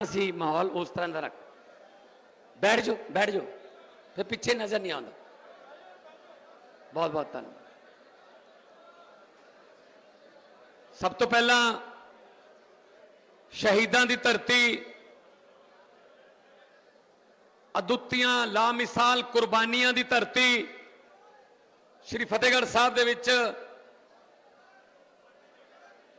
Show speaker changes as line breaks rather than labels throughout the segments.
ਸੀ ਮਾਹੌਲ ਉਸ ਤਰ੍ਹਾਂ ਦਾ ਰੱਖ। ਬੈਠ ਜਾਓ ਬੈਠ ਜਾਓ। ਫਿਰ ਪਿੱਛੇ ਨਜ਼ਰ ਨਹੀਂ ਆਉਂਦਾ। ਬਹੁਤ ਬਹੁਤ ਧੰਨਵਾਦ। ਸਭ ਤੋਂ ਪਹਿਲਾਂ ਸ਼ਹੀਦਾਂ ਦੀ ਧਰਤੀ ਅਦੁੱਤੀਆਂ ਲਾਮਿਸਾਲ ਕੁਰਬਾਨੀਆਂ ਦੀ ਧਰਤੀ ਸ਼੍ਰੀ ਫਤਿਹਗੜ੍ਹ ਸਾਹਿਬ ਦੇ ਵਿੱਚ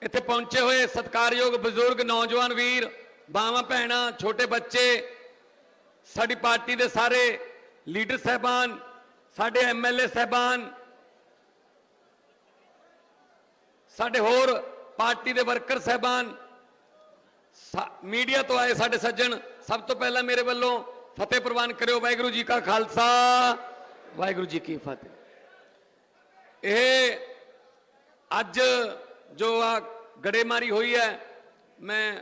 ਇੱਥੇ ਪਹੁੰਚੇ ਹੋਏ ਸਤਿਕਾਰਯੋਗ ਬਜ਼ੁਰਗ ਨੌਜਵਾਨ ਵੀਰ ਬਾਵਾਂ ਭੈਣਾਂ, ਛੋਟੇ ਬੱਚੇ, ਸਾਡੀ ਪਾਰਟੀ ਦੇ ਸਾਰੇ ਲੀਡਰ ਸਹਿਬਾਨ, ਸਾਡੇ ਐਮਐਲਏ ਸਹਿਬਾਨ, ਸਾਡੇ ਹੋਰ ਪਾਰਟੀ ਦੇ ਵਰਕਰ ਸਹਿਬਾਨ ਮੀਡੀਆ ਤੋਂ ਆਏ ਸਾਡੇ ਸੱਜਣ, ਸਭ ਤੋਂ ਪਹਿਲਾਂ ਮੇਰੇ ਵੱਲੋਂ ਫਤਿਹ ਪ੍ਰਵਾਨ ਕਰਿਓ, ਵਾਹਿਗੁਰੂ ਜੀ ਕਾ ਖਾਲਸਾ। ਵਾਹਿਗੁਰੂ ਜੀ ਕੀ ਫਤਿਹ। ਇਹ ਅੱਜ ਜੋ ਆ ਗੜੇਮਾਰੀ ਹੋਈ ਹੈ, ਮੈਂ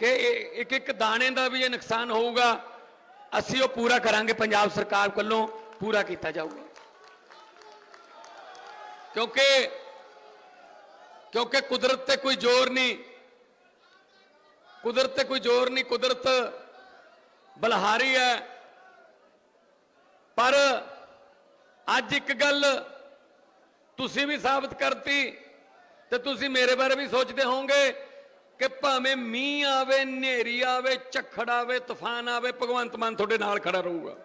ਕਿ ਇੱਕ ਇੱਕ ਦਾਣੇ ਦਾ ਵੀ ਇਹ ਨੁਕਸਾਨ ਹੋਊਗਾ, ਅਸੀਂ ਉਹ ਪੂਰਾ ਕਰਾਂਗੇ, ਪੰਜਾਬ ਸਰਕਾਰ ਵੱਲੋਂ ਪੂਰਾ ਕੀਤਾ ਜਾਊਗਾ। ਕਿਉਂਕਿ ਕਿਉਂਕਿ ਕੁਦਰਤ ਤੇ ਕੋਈ ਜ਼ੋਰ ਨਹੀਂ, ਕੁਦਰਤ ਤੇ ਕੋਈ ਜ਼ੋਰ ਨਹੀਂ, ਕੁਦਰਤ ਬਲਹਾਰੀ ਹੈ। ਪਰ ਅੱਜ ਇੱਕ ਗੱਲ ਤੁਸੀਂ ਵੀ ਸਾਬਤ ਕਰਤੀ ਤੇ ਤੁਸੀਂ ਮੇਰੇ ਬਾਰੇ ਵੀ ਸੋਚਦੇ ਹੋਵੋਗੇ ਕਿ ਭਾਵੇਂ ਮੀਂਹ ਆਵੇ, ਹਨੇਰੀ ਆਵੇ, ਝੱਖੜ ਆਵੇ, ਤੂਫਾਨ ਆਵੇ, ਭਗਵੰਤ ਮਾਨ ਤੁਹਾਡੇ ਨਾਲ ਖੜਾ ਰਹੂਗਾ।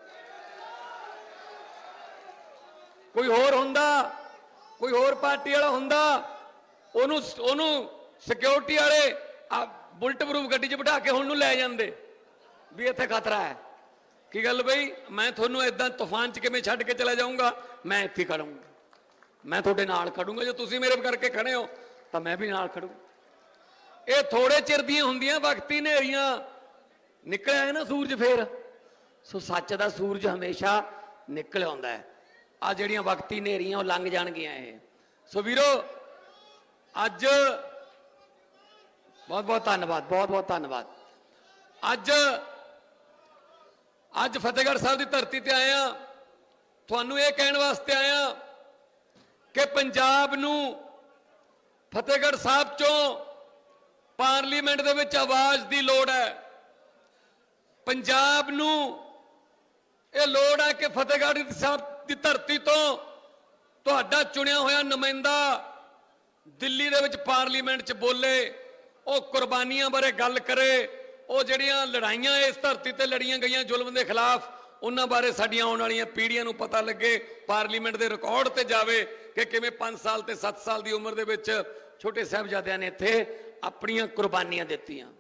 ਕੋਈ ਹੋਰ ਹੁੰਦਾ? ਕੋਈ ਹੋਰ ਪਾਰਟੀ ਵਾਲਾ ਹੁੰਦਾ? ਉਹਨੂੰ ਉਹਨੂੰ ਸਿਕਿਉਰਿਟੀ ਵਾਲੇ ਬੁਲਟ ਪ੍ਰੂਫ ਗੱਡੀ 'ਚ ਬਿਠਾ ਕੇ ਹੁਣ ਨੂੰ ਲੈ ਜਾਂਦੇ। ਵੀ ਇੱਥੇ ਖਤਰਾ ਹੈ। ਕੀ ਗੱਲ ਬਈ? ਮੈਂ ਤੁਹਾਨੂੰ ਇਦਾਂ ਤੂਫਾਨ 'ਚ ਕਿਵੇਂ ਛੱਡ ਕੇ ਚਲਾ ਜਾਊਂਗਾ? ਮੈਂ ਇੱਥੇ ਹੀ ਖੜੂੰਗਾ। ਮੈਂ ਤੁਹਾਡੇ ਨਾਲ ਖੜੂੰਗਾ। ਜੇ ਤੁਸੀਂ ਮੇਰੇ ਕਰਕੇ ਖੜੇ ਹੋ, ਤਾਂ ਮੈਂ ਵੀ ਨਾਲ ਖੜੂ। ਇਹ ਥੋੜੇ ਚਿਰ ਦੀਆਂ ਹੁੰਦੀਆਂ, ਵਕਤੀ ਹਨੇਰੀਆਂ ਨਿਕਲਿਆ ਹੈ ਨਾ ਸੂਰਜ ਫੇਰ? ਸੋ ਸੱਚ ਦਾ ਸੂਰਜ ਹਮੇਸ਼ਾ ਨਿਕਲ ਆਉਂਦਾ ਹੈ। ਆ ਜਿਹੜੀਆਂ ਵਕਤੀ ਹਨੇਰੀਆਂ ਉਹ ਲੰਘ ਜਾਣਗੀਆਂ ਇਹ। ਸੋ ਵੀਰੋ, ਅੱਜ ਬਹੁਤ ਬਹੁਤ ਧੰਨਵਾਦ, ਬਹੁਤ ਬਹੁਤ ਧੰਨਵਾਦ। ਅੱਜ ਅੱਜ ਫਤਿਹਗੜ੍ਹ ਸਾਹਿਬ ਦੀ ਧਰਤੀ ਤੇ ਆਇਆ, ਤੁਹਾਨੂੰ ਇਹ ਕਹਿਣ ਵਾਸਤੇ ਆਇਆ ਕਿ ਪੰਜਾਬ ਨੂੰ ਫਤਿਹਗੜ੍ਹ ਸਾਹਿਬ ਚੋਂ ਪਾਰਲੀਮੈਂਟ ਦੇ ਵਿੱਚ ਆਵਾਜ਼ ਦੀ ਲੋੜ ਹੈ। ਪੰਜਾਬ ਨੂੰ ਇਹ ਲੋੜ ਹੈ ਕਿ ਫਤਿਹਗੜ੍ਹ ਸਾਹਿਬ ਦੀ ਧਰਤੀ ਤੋਂ ਤੁਹਾਡਾ ਚੁਣਿਆ ਹੋਇਆ ਨੁਮਾਇੰਦਾ ਦਿੱਲੀ ਦੇ ਵਿੱਚ ਪਾਰਲੀਮੈਂਟ 'ਚ ਬੋਲੇ, ਉਹ ਕੁਰਬਾਨੀਆਂ ਬਾਰੇ ਗੱਲ ਕਰੇ, ਉਹ ਜਿਹੜੀਆਂ ਲੜਾਈਆਂ ਇਸ ਧਰਤੀ ਤੇ ਲੜੀਆਂ ਗਈਆਂ ਜ਼ੁਲਮ ਦੇ ਖਿਲਾਫ, ਉਹਨਾਂ ਬਾਰੇ ਸਾਡੀਆਂ ਆਉਣ ਵਾਲੀਆਂ ਪੀੜ੍ਹੀਆਂ ਨੂੰ ਪਤਾ ਲੱਗੇ, ਪਾਰਲੀਮੈਂਟ ਦੇ ਰਿਕਾਰਡ ਤੇ ਜਾਵੇ ਕਿ ਕਿਵੇਂ 5 ਸਾਲ ਤੇ 7 ਸਾਲ ਦੀ ਉਮਰ ਦੇ ਵਿੱਚ ਛੋਟੇ ਸਾਹਿਬਜ਼ਾਦਿਆਂ ਨੇ ਇੱਥੇ ਆਪਣੀਆਂ ਕੁਰਬਾਨੀਆਂ ਦਿੱਤੀਆਂ।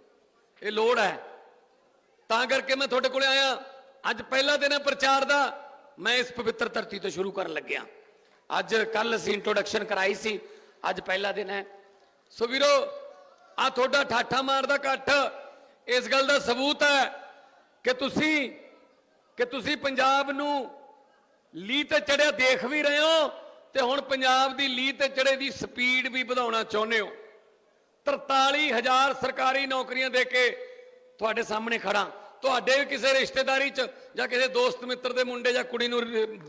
ਇਹ ਲੋੜ ਹੈ। ਤਾਂ ਕਰਕੇ ਮੈਂ ਤੁਹਾਡੇ ਕੋਲੇ ਆਇਆ। ਅੱਜ ਪਹਿਲਾ ਦਿਨ ਹੈ ਪ੍ਰਚਾਰ ਦਾ। ਮੈਂ ਇਸ ਪਵਿੱਤਰ ਧਰਤੀ ਤੋਂ ਸ਼ੁਰੂ ਕਰਨ ਲੱਗਿਆ। ਅੱਜ ਕੱਲ ਅਸੀਂ ਇੰਟਰੋਡਕਸ਼ਨ ਕਰਾਈ ਸੀ। ਅੱਜ ਪਹਿਲਾ ਦਿਨ ਹੈ। ਸੋ ਵੀਰੋ ਆ ਤੁਹਾਡਾ ਠਾਠਾ ਮਾਰਦਾ ਇਕੱਠ। ਇਸ ਗੱਲ ਦਾ ਸਬੂਤ ਹੈ ਕਿ ਤੁਸੀਂ ਕਿ ਤੁਸੀਂ ਪੰਜਾਬ ਨੂੰ ਲੀ ਤੇ ਚੜਿਆ ਦੇਖ ਵੀ ਰਹੇ ਹੋ ਤੇ ਹੁਣ ਪੰਜਾਬ ਦੀ ਲੀ ਤੇ ਚੜੇ ਦੀ ਸਪੀਡ ਵੀ ਵਧਾਉਣਾ ਚਾਹੁੰਦੇ ਹੋ। 43000 ਸਰਕਾਰੀ ਨੌਕਰੀਆਂ ਦੇ ਕੇ ਤੁਹਾਡੇ ਸਾਹਮਣੇ ਖੜਾ ਤੁਹਾਡੇ ਵੀ ਕਿਸੇ ਰਿਸ਼ਤੇਦਾਰੀ 'ਚ ਜਾਂ ਕਿਸੇ ਦੋਸਤ ਮਿੱਤਰ ਦੇ ਮੁੰਡੇ ਜਾਂ ਕੁੜੀ ਨੂੰ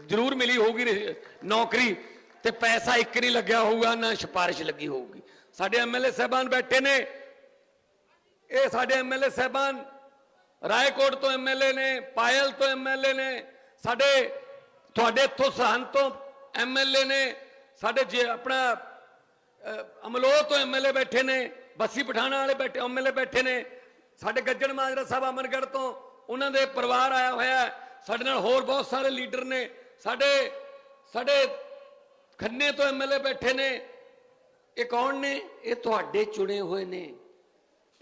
ਜ਼ਰੂਰ ਮਿਲੀ ਹੋਊਗੀ ਨੌਕਰੀ, ਤੇ ਪੈਸਾ ਇੱਕ ਨਹੀਂ ਲੱਗਿਆ ਹੋਊਗਾ, ਨਾ ਸਿਫਾਰਿਸ਼ ਲੱਗੀ ਹੋਊਗੀ। ਸਾਡੇ ਐਮਐਲਏ ਸਹਿਬਾਨ ਬੈਠੇ ਨੇ। ਇਹ ਸਾਡੇ ਐਮਐਲਏ ਸਹਿਬਾਨ ਰਾਏਕੋਟ ਤੋਂ ਐਮਐਲਏ ਨੇ, ਪਾਇਲ ਤੋਂ ਐਮਐਲਏ ਨੇ, ਸਾਡੇ, ਤੁਹਾਡੇ ਇੱਥੋਂ ਸਰਹੰਦ ਤੋਂ ਐਮਐਲਏ ਨੇ, ਸਾਡੇ ਜੇ ਆਪਣਾ ਅਮਲੋਹ ਤੋਂ ਐਮਐਲਏ ਬੈਠੇ ਨੇ, ਬੱਸੀ ਪਠਾਣਾ ਵਾਲੇ ਬੈਠੇ ਐਮਐਲਏ ਬੈਠੇ ਨੇ। ਸਾਡੇ ਗੱਜਣ ਮਾਜਰਾ ਸਾਹਿਬ ਅਮਰਗੜ੍ਹ ਤੋਂ, ਉਹਨਾਂ ਦੇ ਪਰਿਵਾਰ ਆਇਆ ਹੋਇਆ ਸਾਡੇ ਨਾਲ ਹੋਰ ਬਹੁਤ ਸਾਰੇ ਲੀਡਰ ਨੇ। ਸਾਡੇ ਸਾਡੇ ਖੰਨੇ ਤੋਂ ਐਮਐਲਏ ਬੈਠੇ ਨੇ। ਇਹ ਕੌਣ ਨੇ? ਇਹ ਤੁਹਾਡੇ ਚੁਣੇ ਹੋਏ ਨੇ।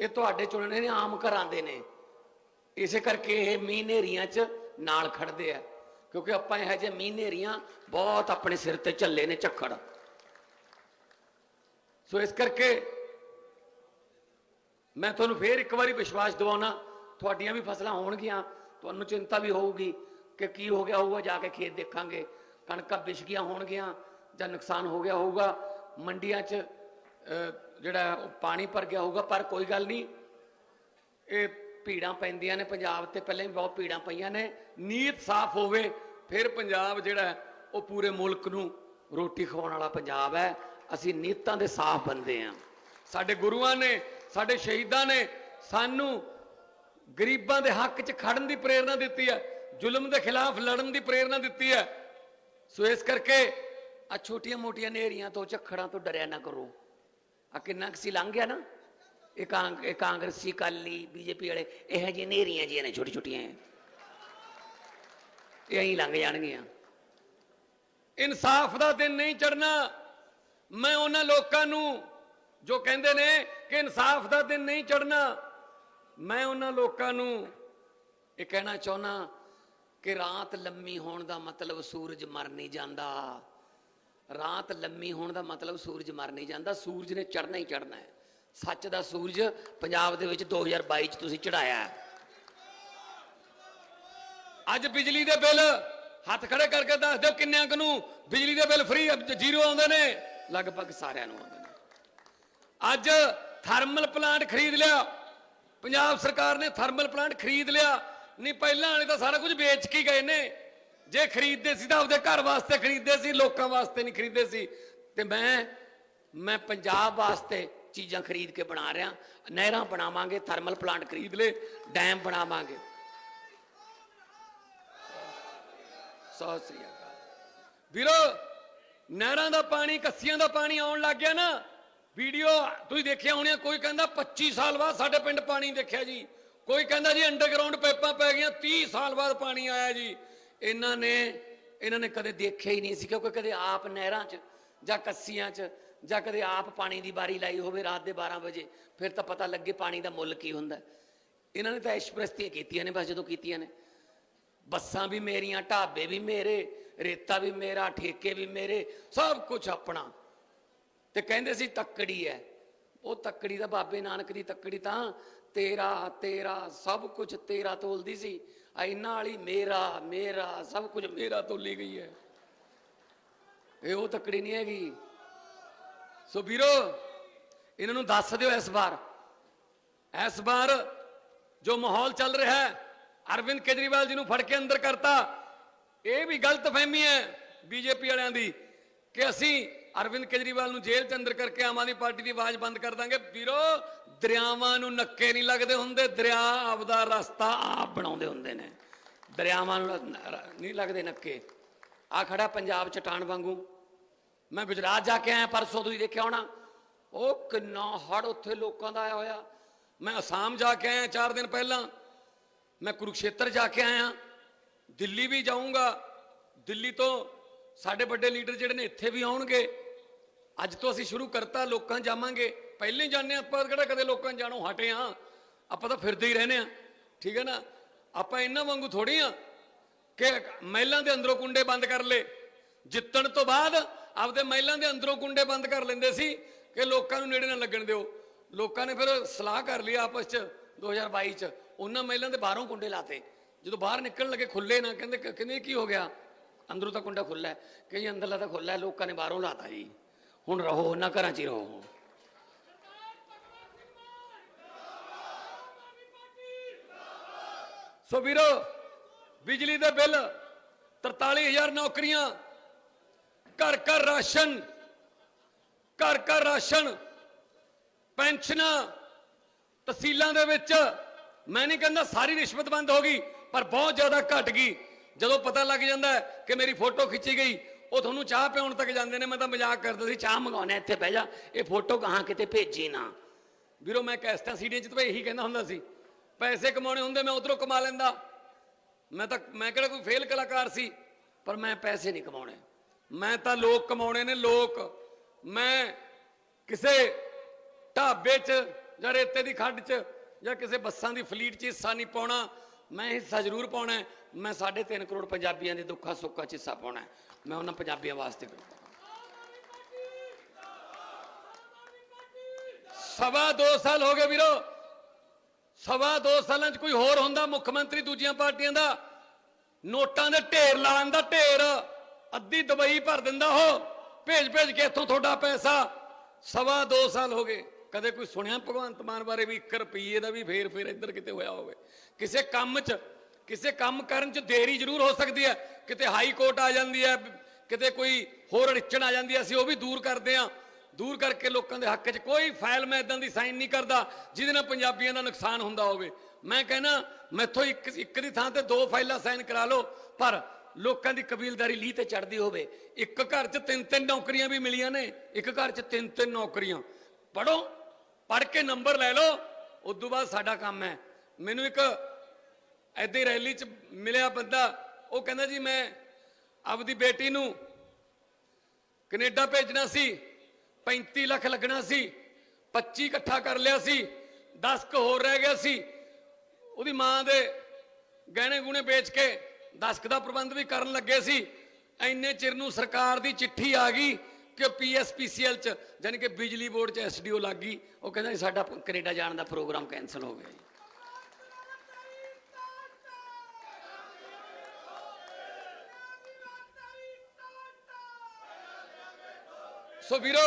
ਇਹ ਤੁਹਾਡੇ ਚੁਣੇ ਨੇ ਆਮ ਘਰਾਂ ਦੇ ਨੇ। ਇਸੇ ਕਰਕੇ ਇਹ ਮੀਂਹ ਹਨੇਰੀਆਂ 'ਚ ਨਾਲ ਖੜਦੇ ਆ। ਕਿਉਂਕਿ ਆਪਾਂ ਇਹ ਜਿਹੇ ਮੀਂਹ ਹਨੇਰੀਆਂ ਬਹੁਤ ਆਪਣੇ ਸਿਰ ਤੇ ਝੱਲੇ ਨੇ ਝੱਖੜ। ਸੋ ਇਸ ਕਰਕੇ ਮੈਂ ਤੁਹਾਨੂੰ ਫੇਰ ਇੱਕ ਵਾਰੀ ਵਿਸ਼ਵਾਸ ਦਿਵਾਉਣਾ ਤੁਹਾਡੀਆਂ ਵੀ ਫਸਲਾਂ ਹੋਣਗੀਆਂ
ਤੁਹਾਨੂੰ ਚਿੰਤਾ ਵੀ ਹੋਊਗੀ ਕਿ ਕੀ ਹੋ ਗਿਆ ਹੋਊਗਾ ਜਾ ਕੇ ਖੇਤ ਦੇਖਾਂਗੇ। ਕਣਕਾਂ ਵਿਛ ਗਈਆਂ ਹੋਣਗੀਆਂ ਜਾਂ ਨੁਕਸਾਨ ਹੋ ਗਿਆ ਹੋਊਗਾ। ਮੰਡੀਆਂ 'ਚ ਅਹ, ਜਿਹੜਾ ਉਹ ਪਾਣੀ ਭਰ ਗਿਆ ਹੋਊਗਾ ਪਰ ਕੋਈ ਗੱਲ ਨਹੀਂ। ਇਹ ਭੀੜਾਂ ਪੈਂਦੀਆਂ ਨੇ ਪੰਜਾਬ ਤੇ ਪਹਿਲਾਂ ਵੀ ਬਹੁਤ ਭੀੜਾਂ ਪਈਆਂ ਨੇ। ਨੀਅਤ ਸਾਫ਼ ਹੋਵੇ ਫਿਰ ਪੰਜਾਬ ਜਿਹੜਾ ਉਹ ਪੂਰੇ ਮੁਲਕ ਨੂੰ ਰੋਟੀ ਖਵਾਉਣ ਵਾਲਾ ਪੰਜਾਬ ਹੈ। ਅਸੀਂ ਨੀਤਾਂ ਦੇ ਸਾਫ਼ ਬੰਦੇ ਹਾਂ
ਸਾਡੇ ਗੁਰੂਆਂ ਨੇ, ਸਾਡੇ ਸ਼ਹੀਦਾਂ ਨੇ ਸਾਨੂੰ ਗਰੀਬਾਂ ਦੇ ਹੱਕ 'ਚ ਖੜਨ ਦੀ ਪ੍ਰੇਰਣਾ ਦਿੱਤੀ ਹੈ, ਜ਼ੁਲਮ ਦੇ ਖਿਲਾਫ ਲੜਨ ਦੀ ਪ੍ਰੇਰਣਾ ਦਿੱਤੀ ਹੈ। ਸੋ ਇਸ ਕਰਕੇ
ਆ ਛੋਟੀਆਂ ਮੋਟੀਆਂ ਨੇਰੀਆਂ ਤੋਂ, ਝੱਖੜਾਂ ਤੋਂ ਡਰਿਆ ਨਾ ਕਰੋ। ਆ ਕਿੰਨਾ ਕੁ ਸੀ ਲੰਘ ਗਿਆ ਨਾ? ਇਹ ਕਾਂਗ, ਇਹ ਕਾਂਗਰਸੀ ਕਾਲੀ ਬੀਜੇਪੀ ਵਾਲੇ, ਇਹ ਜਿਹੇ ਨੇਰੀਆਂ ਜਿਹੀਆਂ ਨੇ ਛੋਟੀ ਛੋਟੀਆਂ ਇਹ ਐਂ ਲੰਘ ਜਾਣਗੀਆਂ।
ਇਨਸਾਫ ਦਾ ਦਿਨ ਨਹੀਂ ਚੜਨਾ ਮੈਂ ਉਹਨਾਂ ਲੋਕਾਂ ਨੂੰ ਜੋ ਕਹਿੰਦੇ ਨੇ ਕਿ ਇਨਸਾਫ ਦਾ ਦਿਨ ਨਹੀਂ ਚੜਨਾ ਮੈਂ ਉਹਨਾਂ ਲੋਕਾਂ ਨੂੰ
ਇਹ ਕਹਿਣਾ ਚਾਹੁੰਦਾ ਕਿ ਰਾਤ ਲੰਮੀ ਹੋਣ ਦਾ ਮਤਲਬ ਸੂਰਜ ਮਰ ਨਹੀਂ ਜਾਂਦਾ। ਰਾਤ ਲੰਮੀ ਹੋਣ ਦਾ ਮਤਲਬ ਸੂਰਜ ਮਰ ਨਹੀਂ ਜਾਂਦਾ, ਸੂਰਜ ਨੇ ਚੜਨਾ ਹੀ ਚੜਨਾ ਹੈ। ਸੱਚ ਦਾ ਸੂਰਜ ਪੰਜਾਬ ਦੇ ਵਿੱਚ 2022 ਚ ਤੁਸੀਂ ਚੜਾਇਆ
ਅੱਜ ਬਿਜਲੀ ਦੇ ਬਿੱਲ ਹੱਥ ਖੜੇ ਕਰਕੇ ਦੱਸ ਦਿਓ ਕਿੰਨਿਆਂ ਕੁ ਨੂੰ, ਬਿਜਲੀ ਦੇ ਬਿੱਲ ਫ੍ਰੀ ਜ਼ੀਰੋ ਆਉਂਦੇ ਨੇ।
ਲਗਭਗ ਸਾਰਿਆਂ ਨੂੰ ਆਉਂਦੇ ਨੇ।
ਅੱਜ ਥਰਮਲ ਪਲਾਂਟ ਖਰੀਦ ਲਿਆ। ਪੰਜਾਬ ਸਰਕਾਰ ਨੇ ਥਰਮਲ ਪਲਾਂਟ ਖਰੀਦ ਲਿਆ। ਨਹੀਂ, ਪਹਿਲਾਂ ਵਾਲੇ ਤਾਂ ਸਾਰਾ ਕੁਝ ਵੇਚ ਕੇ ਗਏ ਨੇ। ਜੇ ਖਰੀਦਦੇ ਸੀ ਤਾਂ ਆਪਦੇ ਘਰ ਵਾਸਤੇ ਖਰੀਦਦੇ ਸੀ, ਲੋਕਾਂ ਵਾਸਤੇ ਨਹੀਂ ਖਰੀਦਦੇ ਸੀ।
ਤੇ ਮੈਂ ਮੈਂ ਪੰਜਾਬ ਵਾਸਤੇ ਚੀਜ਼ਾਂ ਖਰੀਦ ਕੇ ਬਣਾ ਰਿਹਾ। ਨਹਿਰਾਂ ਬਣਾਵਾਂਗੇ, ਥਰਮਲ ਪਲਾਂਟ ਖਰੀਦ ਲੈ ਡੈਮ ਬਣਾਵਾਂਗੇ। ਸਤਿ ਸ੍ਰੀ ਅਕਾਲ।
ਵੀਰੋ ਨਹਿਰਾਂ ਦਾ ਪਾਣੀ, ਕੱਸੀਆਂ ਦਾ ਪਾਣੀ ਆਉਣ ਲੱਗ ਗਿਆ ਨਾ। ਵੀਡੀਓ ਤੁਸੀਂ ਦੇਖਿਆ ਹੋਣੀਆਂ ਕੋਈ ਕਹਿੰਦਾ 25 ਸਾਲ ਬਾਅਦ ਸਾਡੇ ਪਿੰਡ ਪਾਣੀ ਦੇਖਿਆ ਜੀ। ਕੋਈ ਕਹਿੰਦਾ ਜੀ ਅੰਡਰਗਰਾਉਂਡ ਪਾਈਪਾਂ ਪੈ ਗਈਆਂ 30 ਸਾਲ ਬਾਅਦ ਪਾਣੀ ਆਇਆ ਜੀ।
ਇਹਨਾਂ ਨੇ ਇਹਨਾਂ ਨੇ ਕਦੇ ਦੇਖਿਆ ਹੀ ਨਹੀਂ ਸੀ, ਕਿਉਂਕਿ ਕਦੇ ਆਪ ਨਹਿਰਾਂ 'ਚ ਜਾਂ ਕੱਸੀਆਂ 'ਚ ਜਾਂ ਕਦੇ ਆਪ ਪਾਣੀ ਦੀ ਬਾਰੀ ਲਾਈ ਹੋਵੇ ਰਾਤ ਦੇ 12 ਵਜੇ, ਫਿਰ ਤਾਂ ਪਤਾ ਲੱਗੇ ਪਾਣੀ ਦਾ ਮੁੱਲ ਕੀ ਹੁੰਦਾ। ਇਹਨਾਂ ਨੇ ਤਾਂ ਐਸ਼ਪ੍ਰਸਤੀਆਂ ਕੀਤੀਆਂ ਨੇ, ਬਸ ਜਦੋਂ ਕੀਤੀਆਂ ਨੇ। ਬੱਸਾਂ ਵੀ ਮੇਰੀਆਂ, ਢਾਬੇ ਵੀ ਮੇਰੇ ਰੇਤਾ ਵੀ ਮੇਰਾ, ਠੇਕੇ ਵੀ ਮੇਰੇ, ਸਭ ਕੁਝ ਆਪਣਾ। ਤੇ ਕਹਿੰਦੇ ਸੀ, ਤੱਕੜੀ ਹੈ ਉਹ ਤੱਕੜੀ ਦਾ ਬਾਬੇ ਨਾਨਕ ਦੀ ਤੱਕੜੀ ਤਾਂ ਤੇਰਾ ਤੇਰਾ, ਸਭ ਕੁਝ ਤੇਰਾ ਤੋਲਦੀ ਸੀ। ਆ ਇਹਨਾਂ ਵਾਲੀ ਮੇਰਾ ਮੇਰਾ, ਸਭ ਕੁਝ ਮੇਰਾ ਤੋਲੀ ਗਈ ਹੈ ਇਹ ਉਹ ਤੱਕੜੀ ਨਹੀਂ ਹੈਗੀ।
ਸੋ ਵੀਰੋ, ਇਹਨਾਂ ਨੂੰ ਦੱਸ ਦਿਓ ਇਸ ਵਾਰ। ਇਸ ਵਾਰ ਜੋ ਮਾਹੌਲ ਚੱਲ ਰਿਹਾ ਹੈ, ਅਰਵਿੰਦ ਕੇਜਰੀਵਾਲ ਜੀ ਨੂੰ ਫੜ ਕੇ ਅੰਦਰ ਕਰਤਾ। ਇਹ ਵੀ ਗਲਤ ਫਹਿਮੀ ਹੈ ਬੀਜੇਪੀ ਵਾਲਿਆਂ ਦੀ ਕਿ ਅਸੀਂ ਅਰਵਿੰਦ ਕੇਜਰੀਵਾਲ ਨੂੰ ਜੇਲ੍ਹ 'ਚ ਅੰਦਰ ਕਰਕੇ ਆਮ ਆਦਮੀ ਪਾਰਟੀ ਦੀ ਆਵਾਜ਼ ਬੰਦ ਕਰ ਦਾਂਗੇ। ਵੀਰੋ, ਦਰਿਆਵਾਂ ਨੂੰ ਨੱਕੇ ਨਹੀਂ ਲੱਗਦੇ ਹੁੰਦੇ, ਦਰਿਆ ਆਪਦਾ ਰਸਤਾ ਆਪ
ਬਣਾਉਂਦੇ ਹੁੰਦੇ ਨੇ। ਦਰਿਆਵਾਂ ਨੂੰ ਨਹੀਂ ਲੱਗਦੇ ਨੱਕੇ। ਆ ਖੜਾ ਪੰਜਾਬ ਚਟਾਨ ਵਾਂਗੂ। ਮੈਂ ਗੁਜਰਾਤ ਜਾ ਕੇ ਆਇਆ, ਪਰਸੋਂ ਤੁਸੀਂ ਦੇਖਿਆ ਹੋਣਾ। ਉਹ ਕਿੰਨਾ ਹੜ ਉੱਥੇ ਲੋਕਾਂ ਦਾ ਆਇਆ ਹੋਇਆ।
ਮੈਂ ਅਸਾਮ ਜਾ ਕੇ ਆਇਆ 4 ਦਿਨ ਪਹਿਲਾਂ। ਮੈਂ ਕੁਰੂਕਸ਼ੇਤਰ ਜਾ ਕੇ ਆਇਆ। ਦਿੱਲੀ ਵੀ ਜਾਊਂਗਾ। ਦਿੱਲੀ ਤੋਂ ਸਾਡੇ ਵੱਡੇ ਲੀਡਰ ਜਿਹੜੇ ਨੇ ਇੱਥੇ ਵੀ ਆਉਣਗੇ। ਅੱਜ ਤੋਂ ਅਸੀਂ ਸ਼ੁਰੂ ਕਰਤਾ ਲੋਕਾਂ ਜਾਵਾਂਗੇ। ਪਹਿਲੇ ਹੀ ਜਾਂਦੇ ਹਾਂ, ਆਪਾਂ ਕਿਹੜਾ ਕਦੇ ਲੋਕਾਂ 'ਚ ਜਾਣੋਂ ਹਟੇ ਆ ਆਪਾਂ ਤਾਂ ਫਿਰਦੇ ਹੀ ਰਹਿੰਦੇ ਆ ਠੀਕ ਹੈ ਨਾ? ਆਪਾਂ ਇਹਨਾਂ ਵਾਂਗੂ ਥੋੜੀ ਆ ਕਿ ਮਹਿਲਾਂ ਦੇ ਅੰਦਰੋਂ ਕੁੰਡੇ ਬੰਦ ਕਰ ਲੇ ਜਿੱਤਣ ਤੋਂ ਬਾਅਦ ਆਪਦੇ ਮਹਿਲਾਂ ਦੇ ਅੰਦਰੋਂ ਕੁੰਡੇ ਬੰਦ ਕਰ ਲੈਂਦੇ ਸੀ ਕਿ ਲੋਕਾਂ ਨੂੰ ਨੇੜੇ ਨਾ ਲੱਗਣ ਦਿਓ। ਲੋਕਾਂ ਨੇ ਫਿਰ ਸਲਾਹ ਕਰ ਲਈ ਆਪਸ 'ਚ 2022 'ਚ। ਉਹਨਾਂ ਮਹਿਲਾਂ ਦੇ ਬਾਹਰੋਂ ਕੁੰਡੇ ਲਾਤੇ। ਜਦੋਂ ਬਾਹਰ ਨਿਕਲਣ ਲੱਗੇ ਖੁੱਲੇ ਨਾ, ਕਹਿੰਦੇ ਕਹਿੰਦੇ ਕੀ ਹੋ ਗਿਆ? ਅੰਦਰੋਂ ਤਾਂ ਕੁੰਡਾ ਖੁੱਲਾ ਹੈ। ਕਈ ਅੰਦਰਲਾ ਤਾਂ ਖੁੱਲਾ ਹੈ, ਲੋਕਾਂ ਨੇ ਬਾਹਰੋਂ ਲਾਤਾ ਜੀ। ਹੁਣ ਰਹੋ, ਉਹਨਾਂ ਘਰਾਂ 'ਚ ਹੀ ਰਹੋ। ਸੋ ਵੀਰੋ, ਬਿਜਲੀ ਦੇ ਬਿੱਲ 43000 ਨੌਕਰੀਆਂ, ਘਰ ਘਰ ਰਾਸ਼ਨ, ਘਰ ਘਰ ਰਾਸ਼ਨ, ਪੈਨਸ਼ਨਾਂ, ਤਹਿਸੀਲਾਂ ਦੇ ਵਿੱਚ, ਮੈਂ ਨਹੀਂ ਕਹਿੰਦਾ ਸਾਰੀ ਰਿਸ਼ਵਤ ਬੰਦ ਹੋ ਗਈ। ਪਰ ਬਹੁਤ ਜ਼ਿਆਦਾ ਘਟ ਗਈ। ਜਦੋਂ ਪਤਾ ਲੱਗ ਜਾਂਦਾ ਕਿ ਮੇਰੀ ਫੋਟੋ ਖਿੱਚੀ ਗਈ, ਉਹ ਤੁਹਾਨੂੰ ਚਾਹ ਪਿਉਣ ਤੱਕ ਜਾਂਦੇ ਨੇ, ਮੈਂ ਤਾਂ ਮਜ਼ਾਕ ਕਰਦਾ ਸੀ,
ਚਾਹ ਮੰਗਾਉਣਾ ਇੱਥੇ ਬਹਿ ਜਾ, ਇਹ ਫੋਟੋ ਕਹਾਂ ਕਿਤੇ ਭੇਜੀ ਨਾ।
ਵੀਰੋ, ਮੈਂ ਕੈਸਟਾਂ ਸੀਡੀਆਂ ਚ ਤਾਂ ਇਹੀ ਕਹਿੰਦਾ ਹੁੰਦਾ ਸੀ, ਪੈਸੇ ਕਮਾਉਣੇ ਹੁੰਦੇ, ਮੈਂ ਉਧਰੋਂ ਕਮਾ ਲੈਂਦਾ। ਮੈਂ ਤਾਂ, ਮੈਂ ਕਿਹੜਾ ਕੋਈ ਫੇਲ ਕਲਾਕਾਰ ਸੀ,
ਪਰ ਮੈਂ ਪੈਸੇ ਨਹੀਂ ਕਮਾਉਣੇ।
ਮੈਂ ਤਾਂ ਲੋਕ ਕਮਾਉਣੇ ਨੇ, ਲੋਕ। ਮੈਂ ਕਿਸੇ ਢਾਬੇ 'ਚ ਜਾਂ ਰੇਤੇ ਦੀ ਖੱਡ 'ਚ ਜਾਂ ਕਿਸੇ ਬੱਸਾਂ ਦੀ ਫਲੀਟ 'ਚ ਹਿੱਸਾ ਨਹੀਂ ਪਾਉਣਾ ਮੈਂ ਹਿੱਸਾ ਜ਼ਰੂਰ ਪਾਉਣਾ ਹੈ।
ਮੈਂ 3.5 ਕਰੋੜ ਪੰਜਾਬੀਆਂ ਦੇ ਦੁੱਖਾਂ ਸੁੱਖਾਂ 'ਚ ਹਿੱਸਾ ਪਾਉਣਾ ਮੈਂ ਉਹਨਾਂ ਪੰਜਾਬੀਆਂ ਵਾਸਤੇ ਕਰਦਾ
ਸਵਾ ਦੋ ਸਾਲ ਹੋ ਗਏ ਵੀਰੋ। ਸਵਾ ਦੋ ਸਾਲਾਂ 'ਚ ਕੋਈ ਹੋਰ ਹੁੰਦਾ ਮੁੱਖ ਮੰਤਰੀ ਦੂਜੀਆਂ ਪਾਰਟੀਆਂ ਦਾ? ਨੋਟਾਂ ਦੇ ਢੇਰ ਲਾਣ ਦਾ ਢੇਰ। ਅੱਧੀ ਦੁਬਈ ਭਰ ਦਿੰਦਾ ਉਹ। ਭੇਜ ਭੇਜ ਕੇ ਇੱਥੋਂ ਤੁਹਾਡਾ ਪੈਸਾ। ਸਵਾ ਦੋ ਸਾਲ ਹੋ ਗਏ। ਕਦੇ ਕੋਈ ਸੁਣਿਆ ਭਗਵੰਤ ਮਾਨ ਬਾਰੇ ਵੀ 1 ਰੁਪਈਏ ਦਾ ਵੀ ਫੇਰ ਫੇਰ ਇੱਧਰ ਕਿਤੇ ਹੋਇਆ ਹੋਵੇ? ਕਿਸੇ ਕੰਮ 'ਚ, ਕਿਸੇ ਕੰਮ ਕਰਨ 'ਚ ਦੇਰੀ ਜ਼ਰੂਰ ਹੋ ਸਕਦੀ ਹੈ। ਕਿਤੇ ਹਾਈ ਕੋਰਟ ਆ ਜਾਂਦੀ ਹੈ, ਕਿਤੇ ਕੋਈ ਹੋਰ ਅੜਚਣ ਆ ਜਾਂਦੀ ਹੈ, ਅਸੀਂ ਉਹ ਵੀ ਦੂਰ ਕਰਦੇ ਹਾਂ। ਦੂਰ ਕਰਕੇ ਲੋਕਾਂ ਦੇ ਹੱਕ 'ਚ ਕੋਈ ਫਾਈਲ ਮੈਂ ਇਦਾਂ ਦੀ ਸਾਈਨ ਨਹੀਂ ਕਰਦਾ, ਜਿਹਦੇ ਨਾਲ ਪੰਜਾਬੀਆਂ ਦਾ ਨੁਕਸਾਨ ਹੁੰਦਾ ਹੋਵੇ। ਮੈਂ ਕਹਿੰਦਾ, ਮੈਥੋਂ ਇੱਕ ਇੱਕ ਦੀ ਥਾਂ ਤੇ ਦੋ ਫਾਈਲਾਂ ਸਾਈਨ ਕਰਾ ਲਓ, ਪਰ ਲੋਕਾਂ ਦੀ ਕਬੀਲਦਾਰੀ ਲੀਹ ਤੇ ਚੜਦੀ ਹੋਵੇ। ਇੱਕ ਘਰ 'ਚ ਤਿੰਨ ਤਿੰਨ ਨੌਕਰੀਆਂ ਵੀ ਮਿਲੀਆਂ ਨੇ, ਇੱਕ ਘਰ 'ਚ ਤਿੰਨ ਤਿੰਨ ਨੌਕਰੀਆਂ। ਪੜੋ ਪੜ ਕੇ ਨੰਬਰ ਲੈ ਲਓ ਉਸ ਤੋਂ ਬਾਅਦ ਸਾਡਾ ਕੰਮ ਹੈ। ਮੈਨੂੰ ਇੱਕ ਐਦਾਂ ਰੈਲੀ 'ਚ ਮਿਲਿਆ ਬੰਦਾ, ਉਹ ਕਹਿੰਦਾ ਜੀ, ਮੈਂ ਆਪਦੀ ਬੇਟੀ ਨੂੰ ਕੈਨੇਡਾ ਭੇਜਣਾ ਸੀ 35 ਲੱਖ ਲੱਗਣਾ ਸੀ 25 ਇਕੱਠਾ ਕਰ ਲਿਆ ਸੀ 10 ਕ ਹੋਰ ਰਹਿ ਗਿਆ ਸੀ। ਉਹਦੀ ਮਾਂ ਦੇ ਗਹਿਣੇ ਗੁਣੇ ਵੇਚ ਕੇ 10 ਕ ਦਾ ਪ੍ਰਬੰਧ ਵੀ ਕਰਨ ਲੱਗੇ ਸੀ। ਐਨੇ ਚਿਰ ਨੂੰ ਸਰਕਾਰ ਦੀ ਚਿੱਠੀ ਆ ਗਈ ਕਿ ਪੀਐਸਪੀਸੀਐਲ ਚ ਯਾਨੀ ਕਿ ਬਿਜਲੀ ਬੋਰਡ ਚ ਐਸਡੀਓ ਲੱਗ ਗਈ, ਉਹ ਕਹਿੰਦਾ ਸਾਡਾ ਕੈਨੇਡਾ ਜਾਣ ਦਾ ਪ੍ਰੋਗਰਾਮ ਕੈਨਸਲ ਹੋ ਗਿਆ ਜੀ। ਸੋ ਵੀਰੋ,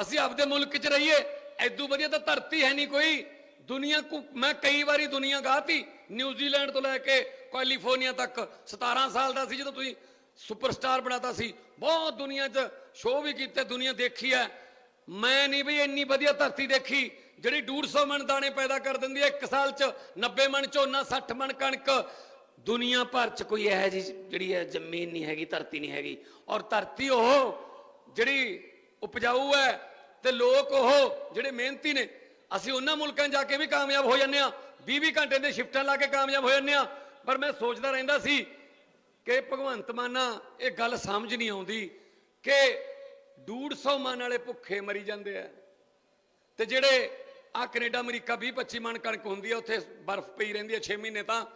ਅਸੀਂ ਆਪਦੇ ਮੁਲਕ 'ਚ ਰਹੀਏ, ਐਦੂ ਵਧੀਆ ਤਾਂ ਧਰਤੀ ਹੈ ਨਹੀਂ ਕੋਈ। ਦੁਨੀਆ ਕੋ, ਮੈਂ ਕਈ ਵਾਰੀ ਦੁਨੀਆ ਗਾਤੀ, ਨਿਊਜ਼ੀਲੈਂਡ ਤੋਂ ਲੈ ਕੇ ਕੈਲੀਫੋਰਨੀਆ ਤੱਕ 17 ਸਾਲ ਦਾ ਸੀ ਜਦੋਂ ਤੁਸੀਂ ਸੁਪਰਸਟਾਰ ਬਣਾਤਾ ਸੀ। ਬਹੁਤ ਦੁਨੀਆ 'ਚ ਸ਼ੋਅ ਵੀ ਕੀਤੇ, ਦੁਨੀਆ ਦੇਖੀ ਹੈ। ਮੈਂ ਨਹੀਂ ਵੀ ਇੰਨੀ ਵਧੀਆ ਧਰਤੀ ਦੇਖੀ, ਜਿਹੜੀ 150 ਮਣ ਦਾਣੇ ਪੈਦਾ ਕਰ ਦਿੰਦੀ ਹੈ। ਇੱਕ ਸਾਲ 'ਚ 90 ਮਣ, ਝੋਨਾ 60 ਮਣ ਕਣਕ। ਦੁਨੀਆ ਭਰ 'ਚ ਕੋਈ ਇਹੋ ਜਿਹੀ ਜਿਹੜੀ ਹੈ ਜ਼ਮੀਨ ਨਹੀਂ ਹੈਗੀ, ਧਰਤੀ ਨਹੀਂ ਹੈਗੀ। ਔਰ ਧਰਤੀ ਉਹ ਜਿਹੜੀ ਉਪਜਾਊ ਹੈ ਤੇ ਲੋਕ ਉਹ ਜਿਹੜੇ ਮਿਹਨਤੀ ਨੇ, ਅਸੀਂ ਉਹਨਾਂ ਮੁਲਕਾਂ ਜਾ ਕੇ ਵੀ ਕਾਮਯਾਬ ਹੋ ਜਾਂਦੇ ਆ 20-20 ਘੰਟੇ ਦੇ ਸ਼ਿਫਟਾਂ ਲਾ ਕੇ ਕਾਮਯਾਬ ਹੋ ਜਾਂਦੇ ਆ ਪਰ ਮੈਂ ਸੋਚਦਾ ਰਹਿੰਦਾ ਸੀ ਕਿ ਭਗਵੰਤ ਮਾਨਾ, ਇਹ ਗੱਲ ਸਮਝ ਨਹੀਂ ਆਉਂਦੀ ਕਿ 150 ਮਨ ਵਾਲੇ ਭੁੱਖੇ ਮਰੀ ਜਾਂਦੇ ਆ। ਤੇ ਜਿਹੜੇ ਆ ਕੈਨੇਡਾ, ਅਮਰੀਕਾ 20 25 ਮਨ ਕਣਕ ਹੁੰਦੀ ਆ, ਉੱਥੇ ਬਰਫ਼ ਪਈ ਰਹਿੰਦੀ ਆ 6 ਮਹੀਨੇ ਤਾਂ।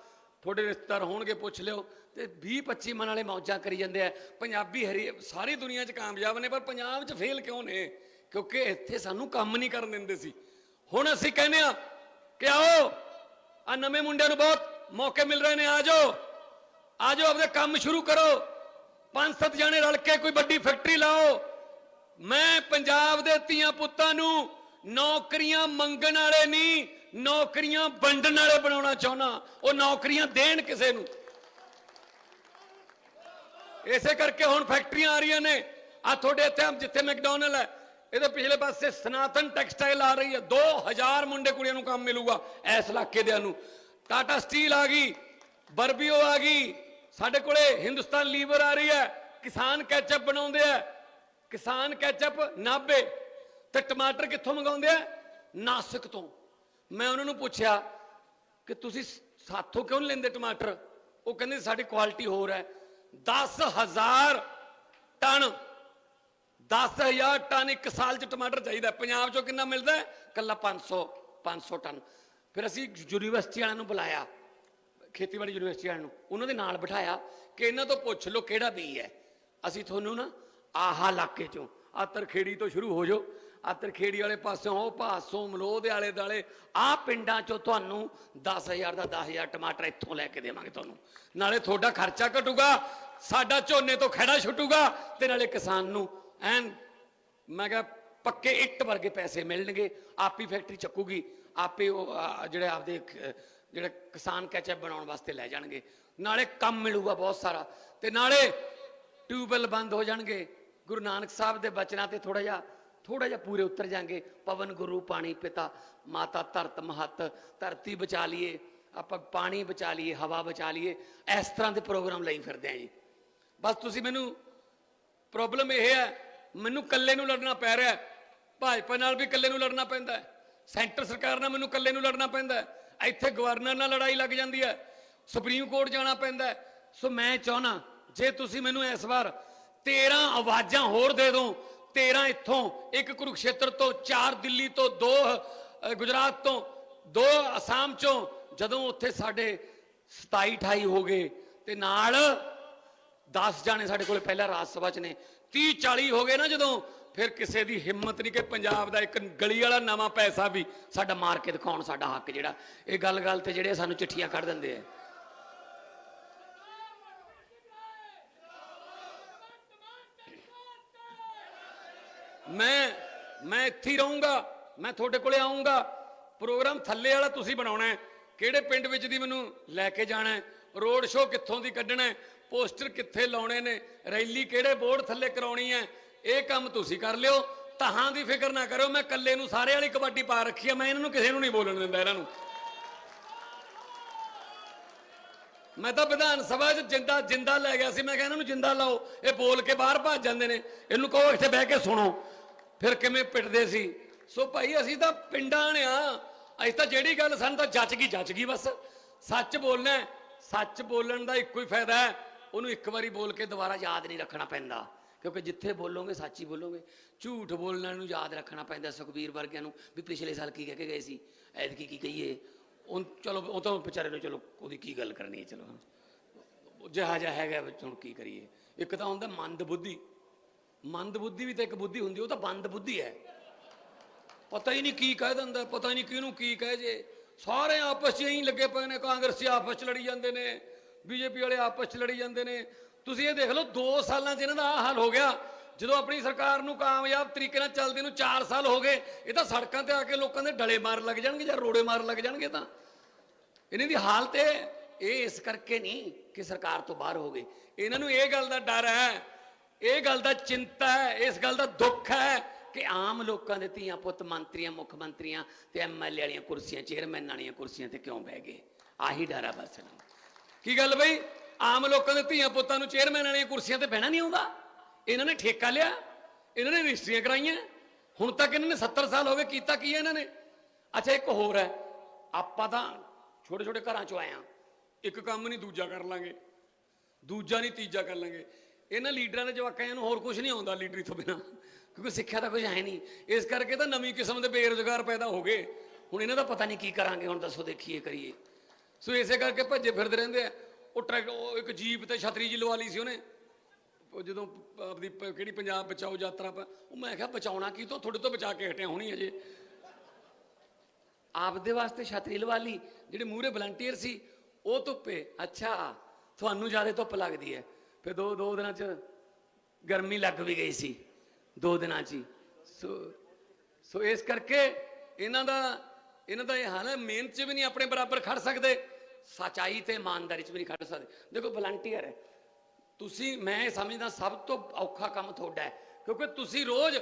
ਤੁਹਾਡੇ ਰਿਸ਼ਤੇਦਾਰ ਹੋਣਗੇ, ਪੁੱਛ ਲਿਓ। ਤੇ 20 25 ਮਨ ਵਾਲੇ ਮੌਜਾਂ ਕਰੀ ਜਾਂਦੇ ਆ। ਪੰਜਾਬੀ ਹਰੀ, ਸਾਰੀ ਦੁਨੀਆ 'ਚ ਕਾਮਯਾਬ ਨੇ, ਪਰ ਪੰਜਾਬ 'ਚ ਫੇਲ ਕਿਉਂ ਨੇ? ਕਿਉਂਕਿ ਇੱਥੇ ਸਾਨੂੰ ਕੰਮ ਨਹੀਂ ਕਰਨ ਦਿੰਦੇ ਸੀ। ਹੁਣ ਅਸੀਂ ਕਹਿੰਦੇ ਆ ਕਿ ਆਓ, ਆ ਨਵੇਂ ਮੁੰਡਿਆਂ ਨੂੰ ਬਹੁਤ ਮੌਕੇ ਮਿਲ ਰਹੇ ਨੇ, ਆ ਜਾਓ। ਆ ਜਾਓ ਆਪਦੇ ਕੰਮ ਸ਼ੁਰੂ ਕਰੋ। ਪੰਜ ਸੱਤ ਜਣੇ ਰਲ ਕੇ ਕੋਈ ਵੱਡੀ ਫੈਕਟਰੀ ਲਾਓ। ਮੈਂ ਪੰਜਾਬ ਦੇ ਧੀਆਂ ਪੁੱਤਾਂ ਨੂੰ ਨੌਕਰੀਆਂ ਮੰਗਣ ਵਾਲੇ ਨਹੀਂ, ਨੌਕਰੀਆਂ ਵੰਡਣ ਵਾਲੇ ਬਣਾਉਣਾ ਚਾਹੁੰਦਾ। ਉਹ ਨੌਕਰੀਆਂ ਦੇਣ ਕਿਸੇ ਨੂੰ। ਇਸੇ ਕਰਕੇ ਹੁਣ ਫੈਕਟਰੀਆਂ ਆ ਰਹੀਆਂ ਨੇ। ਆ ਤੁਹਾਡੇ ਇੱਥੇ, ਜਿੱਥੇ ਮੈਕਡੋਨਲ ਹੈ, ਇਹਦੇ ਪਿਛਲੇ ਪਾਸੇ ਸਨਾਤਨ ਟੈਕਸਟਾਈਲ ਆ ਰਹੀ ਹੈ। 2000 ਮੁੰਡੇ ਕੁੜੀਆਂ ਨੂੰ ਕੰਮ ਮਿਲੂਗਾ ਇਸ ਇਲਾਕੇ ਦਿਆਂ ਨੂੰ। ਟਾਟਾ ਸਟੀਲ ਆ ਗਈ, ਬਰਬੀਓ ਆ ਗਈ ਸਾਡੇ ਕੋਲੇ ਹਿੰਦੁਸਤਾਨ ਲੀਵਰ ਆ ਰਹੀ ਹੈ। ਕਿਸਾਨ ਕੈਚਅਪ ਬਣਾਉਂਦੇ ਆ। ਕਿਸਾਨ ਕੈਚਅਪ ਨਾਬੇ ਤੇ ਟਮਾਟਰ ਕਿੱਥੋਂ ਮੰਗਾਉਂਦੇ ਆ? ਨਾਸਿਕ ਤੋਂ। ਮੈਂ ਉਹਨਾਂ ਨੂੰ ਪੁੱਛਿਆ ਕਿ ਤੁਸੀਂ ਸਾਥੋਂ ਕਿਉਂ ਨਹੀਂ ਲੈਂਦੇ ਟਮਾਟਰ? ਉਹ ਕਹਿੰਦੇ ਸਾਡੀ ਕੁਆਲਿਟੀ ਹੋਰ ਹੈ। 10000 ਟਨ 10000 ਟਨ ਇੱਕ ਸਾਲ ਚ ਟਮਾਟਰ ਚਾਹੀਦਾ। ਪੰਜਾਬ ਚੋਂ ਕਿੰਨਾ ਮਿਲਦਾ ਹੈ? ਕੱਲਾ 500 500 ਟਨ। ਫਿਰ ਅਸੀਂ ਯੂਨੀਵਰਸਿਟੀ ਵਾਲਿਆਂ ਨੂੰ ਬੁਲਾਇਆ। ਖੇਤੀਬਾੜੀ ਯੂਨੀਵਰਸਿਟੀ ਵਾਲਿਆਂ ਨੂੰ, ਉਹਨਾਂ ਦੇ ਨਾਲ ਬਿਠਾਇਆ ਕਿ ਇਹਨਾਂ ਤੋਂ ਪੁੱਛ ਲਓ ਕਿਹੜਾ ਬੀ ਹੈ। ਅਸੀਂ ਤੁਹਾਨੂੰ ਨਾ ਆਹਾ ਇਲਾਕੇ ਚੋਂ ਆ ਤਰਖੇੜੀ ਤੋਂ ਸ਼ੁਰੂ ਹੋ ਜਾਓ ਆ ਤਰਖੇੜੀ ਵਾਲੇ ਪਾਸਿਓਂ ਉਹ ਭਾਸੋਂ, ਮਲੋਹ ਦੇ ਆਲੇ ਦਾਲੇ ਆ ਪਿੰਡਾਂ ਚੋਂ ਤੁਹਾਨੂੰ 10000 ਦਾ 10000 ਟਮਾਟਰ ਇੱਥੋਂ ਲੈ ਕੇ ਦੇਵਾਂਗੇ ਤੁਹਾਨੂੰ। ਨਾਲੇ ਤੁਹਾਡਾ ਖਰਚਾ ਘਟੂਗਾ, ਸਾਡਾ ਝੋਨੇ ਤੋਂ ਖੜਾ ਛੁੱਟੂਗਾ ਤੇ ਨਾਲੇ ਕਿਸਾਨ ਨੂੰ ਐਨ ਮੈਂ ਕਿਹਾ ਪੱਕੇ ਇੱਟ ਵਰਗੇ ਪੈਸੇ ਮਿਲਣਗੇ, ਆਪੀ ਫੈਕਟਰੀ ਚੱਕੂਗੀ, ਆਪੇ ਉਹ ਜਿਹੜੇ ਆਪਦੇ ਜਿਹੜਾ ਕਿਸਾਨ ਕੈਚਅਪ ਬਣਾਉਣ ਵਾਸਤੇ ਲੈ ਜਾਣਗੇ। ਨਾਲੇ ਕੰਮ ਮਿਲੂਗਾ ਬਹੁਤ ਸਾਰਾ। ਤੇ ਨਾਲੇ ਟਿਊਬਵੈਲ ਬੰਦ ਹੋ ਜਾਣਗੇ। ਗੁਰੂ ਨਾਨਕ ਸਾਹਿਬ ਦੇ ਬਚਨਾਂ ਤੇ ਥੋੜਾ ਜਿਹਾ ਥੋੜਾ ਜਿਹਾ ਪੂਰੇ ਉਤਰ ਜਾਣਗੇ। ਪਵਨ, ਗੁਰੂ, ਪਾਣੀ, ਪਿਤਾ, ਮਾਤਾ, ਧਰਤ, ਮਹਤ, ਧਰਤੀ ਬਚਾ ਲਈਏ, ਆਪਾਂ ਪਾਣੀ ਬਚਾ ਲਈਏ, ਹਵਾ ਬਚਾ ਲਈਏ, ਇਸ ਤਰ੍ਹਾਂ ਦੇ ਪ੍ਰੋਗਰਾਮ ਲਈ ਫਿਰਦੇ ਆਂ ਜੀ। ਬਸ ਤੁਸੀਂ ਮੈਨੂੰ, ਪ੍ਰੋਬਲਮ ਇਹ ਹੈ, ਮੈਨੂੰ ਇਕੱਲੇ ਨੂੰ ਲੜਨਾ ਪੈ ਰਿਹਾ ਭਾਜਪਾ ਨਾਲ ਵੀ ਇਕੱਲੇ ਨੂੰ ਲੜਨਾ ਪੈਂਦਾ ਸੈਂਟਰ ਸਰਕਾਰ ਨਾਲ ਮੈਨੂੰ ਇਕੱਲੇ ਨੂੰ ਲੜਨਾ ਪੈਂਦਾ ਇੱਥੇ ਗਵਰਨਰ ਨਾਲ ਲੜਾਈ ਲੱਗ ਜਾਂਦੀ ਹੈ, ਸੁਪਰੀਮ ਕੋਰਟ ਜਾਣਾ ਪੈਂਦਾ ਸੋ ਮੈਂ ਚਾਹਨਾ, ਜੇ ਤੁਸੀਂ ਮੈਨੂੰ ਇਸ ਵਾਰ 13 ਆਵਾਜ਼ਾਂ ਹੋਰ ਦੇ ਦਿਓ 13 ਇੱਥੋਂ, ਇੱਕ ਕੁਰੂਕਸ਼ੇਤਰ ਤੋਂ, ਚਾਰ ਦਿੱਲੀ ਤੋਂ, ਦੋ ਗੁਜਰਾਤ ਤੋਂ, ਦੋ ਅਸਾਮ ਚੋਂ, ਜਦੋਂ ਉੱਥੇ ਸਾਡੇ 27 28 ਹੋ ਗਏ, ਤੇ ਨਾਲ 10 ਜਾਣੇ ਸਾਡੇ ਕੋਲੇ ਪਹਿਲਾਂ ਰਾਜ ਸਭਾ ਚ ਨੇ। 30 40 ਹੋ ਗਏ ਨਾ ਜਦੋਂ ਫਿਰ ਕਿਸੇ ਦੀ ਹਿੰਮਤ ਨਹੀਂ ਕਿ ਪੰਜਾਬ ਦਾ ਇੱਕ ਗਲੀ ਵਾਲਾ ਨਵਾਂ ਪੈਸਾ ਵੀ
ਸਾਡਾ ਮਾਰ ਕੇ ਦਿਖਾਉਣ ਸਾਡਾ ਹੱਕ ਜਿਹੜਾ। ਇਹ ਗੱਲ ਗੱਲ ਤੇ ਜਿਹੜੇ ਸਾਨੂੰ ਚਿੱਠੀਆਂ ਕੱਢ ਦਿੰਦੇ ਆ।
ਮੈਂ ਮੈਂ ਇੱਥੇ ਹੀ ਰਹੂੰਗਾ, ਮੈਂ ਤੁਹਾਡੇ ਕੋਲੇ ਆਉਂਗਾ ਪ੍ਰੋਗਰਾਮ ਥੱਲੇ ਵਾਲਾ ਤੁਸੀਂ ਬਣਾਉਣਾ ਹੈ। ਕਿਹੜੇ ਪਿੰਡ ਵਿੱਚ ਦੀ ਮੈਨੂੰ ਲੈ ਕੇ ਜਾਣਾ ਹੈ? ਰੋਡ ਸ਼ੋਅ ਕਿੱਥੋਂ ਦੀ ਕੱਢਣਾ ਹੈ? ਪੋਸਟਰ ਕਿੱਥੇ ਲਾਉਣੇ ਨੇ? ਰੈਲੀ ਕਿਹੜੇ ਬੋਰਡ ਥੱਲੇ ਕਰਾਉਣੀ ਹੈ? ਇਹ ਕੰਮ ਤੁਸੀਂ ਕਰ ਲਿਓ, ਤਹਾਂ ਦੀ ਫਿਕਰ ਨਾ ਕਰੋ ਮੈਂ ਇਕੱਲੇ ਨੂੰ ਸਾਰੇ ਵਾਲੀ ਕਬੱਡੀ ਪਾ ਰੱਖੀ ਹੈ ਮੈਂ ਇਹਨਾਂ ਨੂੰ ਕਿਸੇ ਨੂੰ ਨਹੀਂ ਬੋਲਣ ਦਿੰਦਾ ਇਹਨਾਂ ਨੂੰ। ਮੈਂ ਤਾਂ ਵਿਧਾਨ ਸਭਾ 'ਚ ਜਿੰਦਾ ਜਿੰਦਾ ਲੈ ਗਿਆ ਸੀ, ਮੈਂ ਕਿਹਾ ਇਹਨਾਂ ਨੂੰ ਜਿੰਦਾ ਲਾਓ, ਇਹ ਬੋਲ ਕੇ ਬਾਹਰ ਭੱਜ ਜਾਂਦੇ ਨੇ, ਇਹਨੂੰ ਕਹੋ ਇੱਥੇ ਬਹਿ ਕੇ ਸੁਣੋ। ਫਿਰ ਕਿਵੇਂ ਪਿੱਟਦੇ ਸੀ? ਸੋ ਭਾਈ ਅਸੀਂ ਤਾਂ ਪਿੰਡਾਂ ਨੇ ਆ, ਅਸੀਂ ਤਾਂ ਜਿਹੜੀ ਗੱਲ ਸਾਨੂੰ ਤਾਂ ਜੱਜ ਗਈ ਜੱਜ ਗਈ ਬਸ। ਸੱਚ ਬੋਲਣਾ ਸੱਚ ਬੋਲਣ ਦਾ ਇੱਕੋ ਹੀ ਫਾਇਦਾ ਹੈ, ਉਹਨੂੰ ਇੱਕ ਵਾਰੀ ਬੋਲ ਕੇ ਦੁਬਾਰਾ ਯਾਦ ਨਹੀਂ ਰੱਖਣਾ ਪੈਂਦਾ। ਕਿਉਂਕਿ ਜਿੱਥੇ ਬੋਲੋਗੇ, ਸੱਚ ਹੀ ਬੋਲੋਗੇ। ਝੂਠ ਬੋਲਣ ਨੂੰ ਯਾਦ ਰੱਖਣਾ ਪੈਂਦਾ ਸੁਖਬੀਰ ਵਰਗਿਆਂ ਨੂੰ ਵੀ ਪਿਛਲੇ ਸਾਲ ਕੀ ਕਹਿ ਕੇ ਗਏ ਸੀ, ਐਤਕੀ ਕੀ ਕਹੀਏ। ਉਹ ਚਲੋ, ਉਹ ਤਾਂ ਵਿਚਾਰੇ ਨੂੰ ਚਲੋ, ਉਹਦੀ ਕੀ ਗੱਲ ਕਰਨੀ ਹੈ, ਚਲੋ। ਜਿਹਾ ਜਿਹਾ ਹੈਗਾ, ਵਿੱਚ ਹੁਣ ਕੀ ਕਰੀਏ। ਇੱਕ ਤਾਂ ਹੁੰਦਾ ਮੰਦ ਬੁੱਧੀ। ਮੰਦ ਬੁੱਧੀ ਵੀ ਤਾਂ ਇੱਕ ਬੁੱਧੀ ਹੁੰਦੀ, ਉਹ ਤਾਂ ਬੰਦ ਬੁੱਧੀ ਹੈ। ਪਤਾ ਹੀ ਨਹੀਂ ਕੀ ਕਹਿ ਦਿੰਦਾ, ਪਤਾ ਹੀ ਨਹੀਂ ਕਿਹਨੂੰ ਕੀ ਕਹਿ ਜੇ। ਸਾਰੇ ਆਪਸ 'ਚ ਹੀ ਲੱਗੇ ਪਏ ਨੇ, ਕਾਂਗਰਸੀ ਆਪਸ 'ਚ ਲੜੀ ਜਾਂਦੇ ਨੇ, ਬੀਜੇਪੀ ਵਾਲੇ ਆਪਸ 'ਚ ਲੜੀ ਜਾਂਦੇ ਨੇ। ਤੁਸੀਂ ਇਹ ਦੇਖ ਲਓ 2 ਸਾਲਾਂ 'ਚ ਇਹਨਾਂ ਦਾ ਆਹ ਹਾਲ ਹੋ ਗਿਆ। ਜਦੋਂ ਆਪਣੀ ਸਰਕਾਰ ਨੂੰ ਕਾਮਯਾਬ ਤਰੀਕੇ ਨਾਲ ਚੱਲਦੇ ਨੂੰ 4 ਸਾਲ ਹੋ ਗਏ, ਇਹ ਤਾਂ ਸੜਕਾਂ ਤੇ ਆ ਕੇ ਲੋਕਾਂ ਦੇ ਡਲੇ ਮਾਰ ਲੱਗ ਜਾਣਗੇ ਜਾਂ ਰੋੜੇ ਮਾਰ ਲੱਗ ਜਾਣਗੇ ਤਾਂ। ਇਹਨਾਂ ਦੀ ਹਾਲਤ ਇਹ ਇਸ ਕਰਕੇ ਨਹੀਂ ਕਿ ਸਰਕਾਰ ਤੋਂ ਬਾਹਰ ਹੋ ਗਈ ਇਹਨਾਂ ਨੂੰ ਇਹ ਗੱਲ ਦਾ ਡਰ ਹੈ, ਇਹ ਗੱਲ ਦਾ ਚਿੰਤਾ ਹੈ, ਇਸ ਗੱਲ ਦਾ ਦੁੱਖ ਹੈ ਕਿ ਆਮ ਲੋਕਾਂ ਦੇ ਧੀਆਂ ਪੁੱਤ ਮੰਤਰੀਆਂ, ਮੁੱਖ ਮੰਤਰੀਆਂ ਤੇ ਐਮਐਲਏ ਵਾਲੀਆਂ ਕੁਰਸੀਆਂ, ਚੇਅਰਮੈਨ ਵਾਲੀਆਂ ਕੁਰਸੀਆਂ ਤੇ ਕਿਉਂ ਬਹਿ ਗਏ? ਆਹੀ ਡਰ ਆ ਬਸ ਇਹਨਾਂ ਨੂੰ ਕੀ ਗੱਲ ਬਈ? ਆਮ ਲੋਕਾਂ ਦੇ ਧੀਆਂ ਪੁੱਤਾਂ ਨੂੰ ਚੇਅਰਮੈਨ ਵਾਲੀਆਂ ਕੁਰਸੀਆਂ ਤੇ ਬਹਿਣਾ ਨਹੀਂ ਆਉਂਦਾ। ਇਹਨਾਂ ਨੇ ਠੇਕਾ ਲਿਆ, ਇਹਨਾਂ ਨੇ ਰਜਿਸਟਰੀਆਂ ਕਰਾਈਆਂ। ਹੁਣ ਤੱਕ ਇਹਨਾਂ ਨੇ 70 ਸਾਲ ਹੋ ਗਏ, ਕੀਤਾ ਕੀ ਹੈ ਇਹਨਾਂ ਨੇ? ਅੱਛਾ, ਇੱਕ ਹੋਰ ਹੈ। ਆਪਾਂ ਤਾਂ ਛੋਟੇ ਛੋਟੇ ਘਰਾਂ ਚੋਂ ਆਏ ਆ ਇੱਕ ਕੰਮ ਨਹੀਂ, ਦੂਜਾ ਕਰ ਲਾਂਗੇ। ਦੂਜਾ ਨਹੀਂ, ਤੀਜਾ ਕਰ ਲਾਂਗੇ। ਇਹਨਾਂ ਲੀਡਰਾਂ ਦੇ ਜਵਾਕਾਂ ਨੂੰ ਹੋਰ ਕੁਝ ਨਹੀਂ ਆਉਂਦਾ ਲੀਡਰੀ ਤੋਂ ਬਿਨਾ। ਕਿਉਂਕਿ ਸਿੱਖਿਆ ਤਾਂ ਕੁਝ ਹੈ ਨਹੀਂ। ਇਸ ਕਰਕੇ ਤਾਂ ਨਵੀਂ ਕਿਸਮ ਦੇ ਬੇਰੁਜ਼ਗਾਰ ਪੈਦਾ ਹੋ ਗਏ।
ਹੁਣ ਇਹਨਾਂ ਦਾ ਪਤਾ ਨਹੀਂ ਕੀ ਕਰਾਂਗੇ, ਹੁਣ ਦੱਸੋ ਦੇਖੀਏ, ਕਰੀਏ।
ਸੋ ਇਸੇ ਕਰਕੇ ਭੱਜੇ ਫਿਰਦੇ ਰਹਿੰਦੇ ਆ। ਉਹ ਟਰੈਕ ਉਹ ਇੱਕ ਜੀਪ ਤੇ ਛਤਰੀ ਜੀ ਲਵਾ ਲਈ ਸੀ ਉਹਨੇ। ਉਹ ਜਦੋਂ ਆਪਦੀ ਪ- ਕਿਹੜੀ ਪੰਜਾਬ ਬਚਾਓ ਯਾਤਰਾ ਪਾ, ਉਹ ਮੈਂ ਕਿਹਾ, ਬਚਾਉਣਾ ਕੀ ਤੋਂ? ਤੁਹਾਡੇ ਤੋਂ ਬਚਾ ਕੇ ਹਟਿਆ ਹੋਣੀ ਅਜੇ
ਆਪਦੇ ਵਾਸਤੇ ਛਤਰੀ ਲਵਾ ਲਈ,
ਜਿਹੜੇ ਮੂਹਰੇ ਵਲੰਟੀਅਰ ਸੀ, ਉਹ ਧੁੱਪੇ।
ਅੱਛਾ, ਤੁਹਾਨੂੰ ਜ਼ਿਆਦਾ ਧੁੱਪ ਲੱਗਦੀ ਹੈ।
ਫਿਰ ਦੋ ਦੋ ਦਿਨਾਂ ਚ
ਗਰਮੀ ਲੱਗ ਵੀ ਗਈ ਸੀ, ਦੋ ਦਿਨਾਂ 'ਚ ਹੀ।
ਸੋ ਸੋ ਇਸ ਕਰਕੇ ਇਹਨਾਂ ਦਾ ਇਹਨਾਂ ਦਾ ਇਹ ਹਾਲ ਹੈ, ਮਿਹਨਤ 'ਚ ਵੀ ਨਹੀਂ ਆਪਣੇ ਬਰਾਬਰ ਖੜ ਸਕਦੇ।
ਸਚਾਈ ਤੇ ਇਮਾਨਦਾਰੀ 'ਚ ਵੀ ਨਹੀਂ ਖੜ ਸਕਦੇ। ਦੇਖੋ ਵਲੰਟੀਅਰ ਹੈ।
ਤੁਸੀਂ, ਮੈਂ ਇਹ ਸਮਝਦਾ, ਸਭ ਤੋਂ ਔਖਾ ਕੰਮ ਤੁਹਾਡਾ ਹੈ। ਕਿਉਂਕਿ ਤੁਸੀਂ ਰੋਜ਼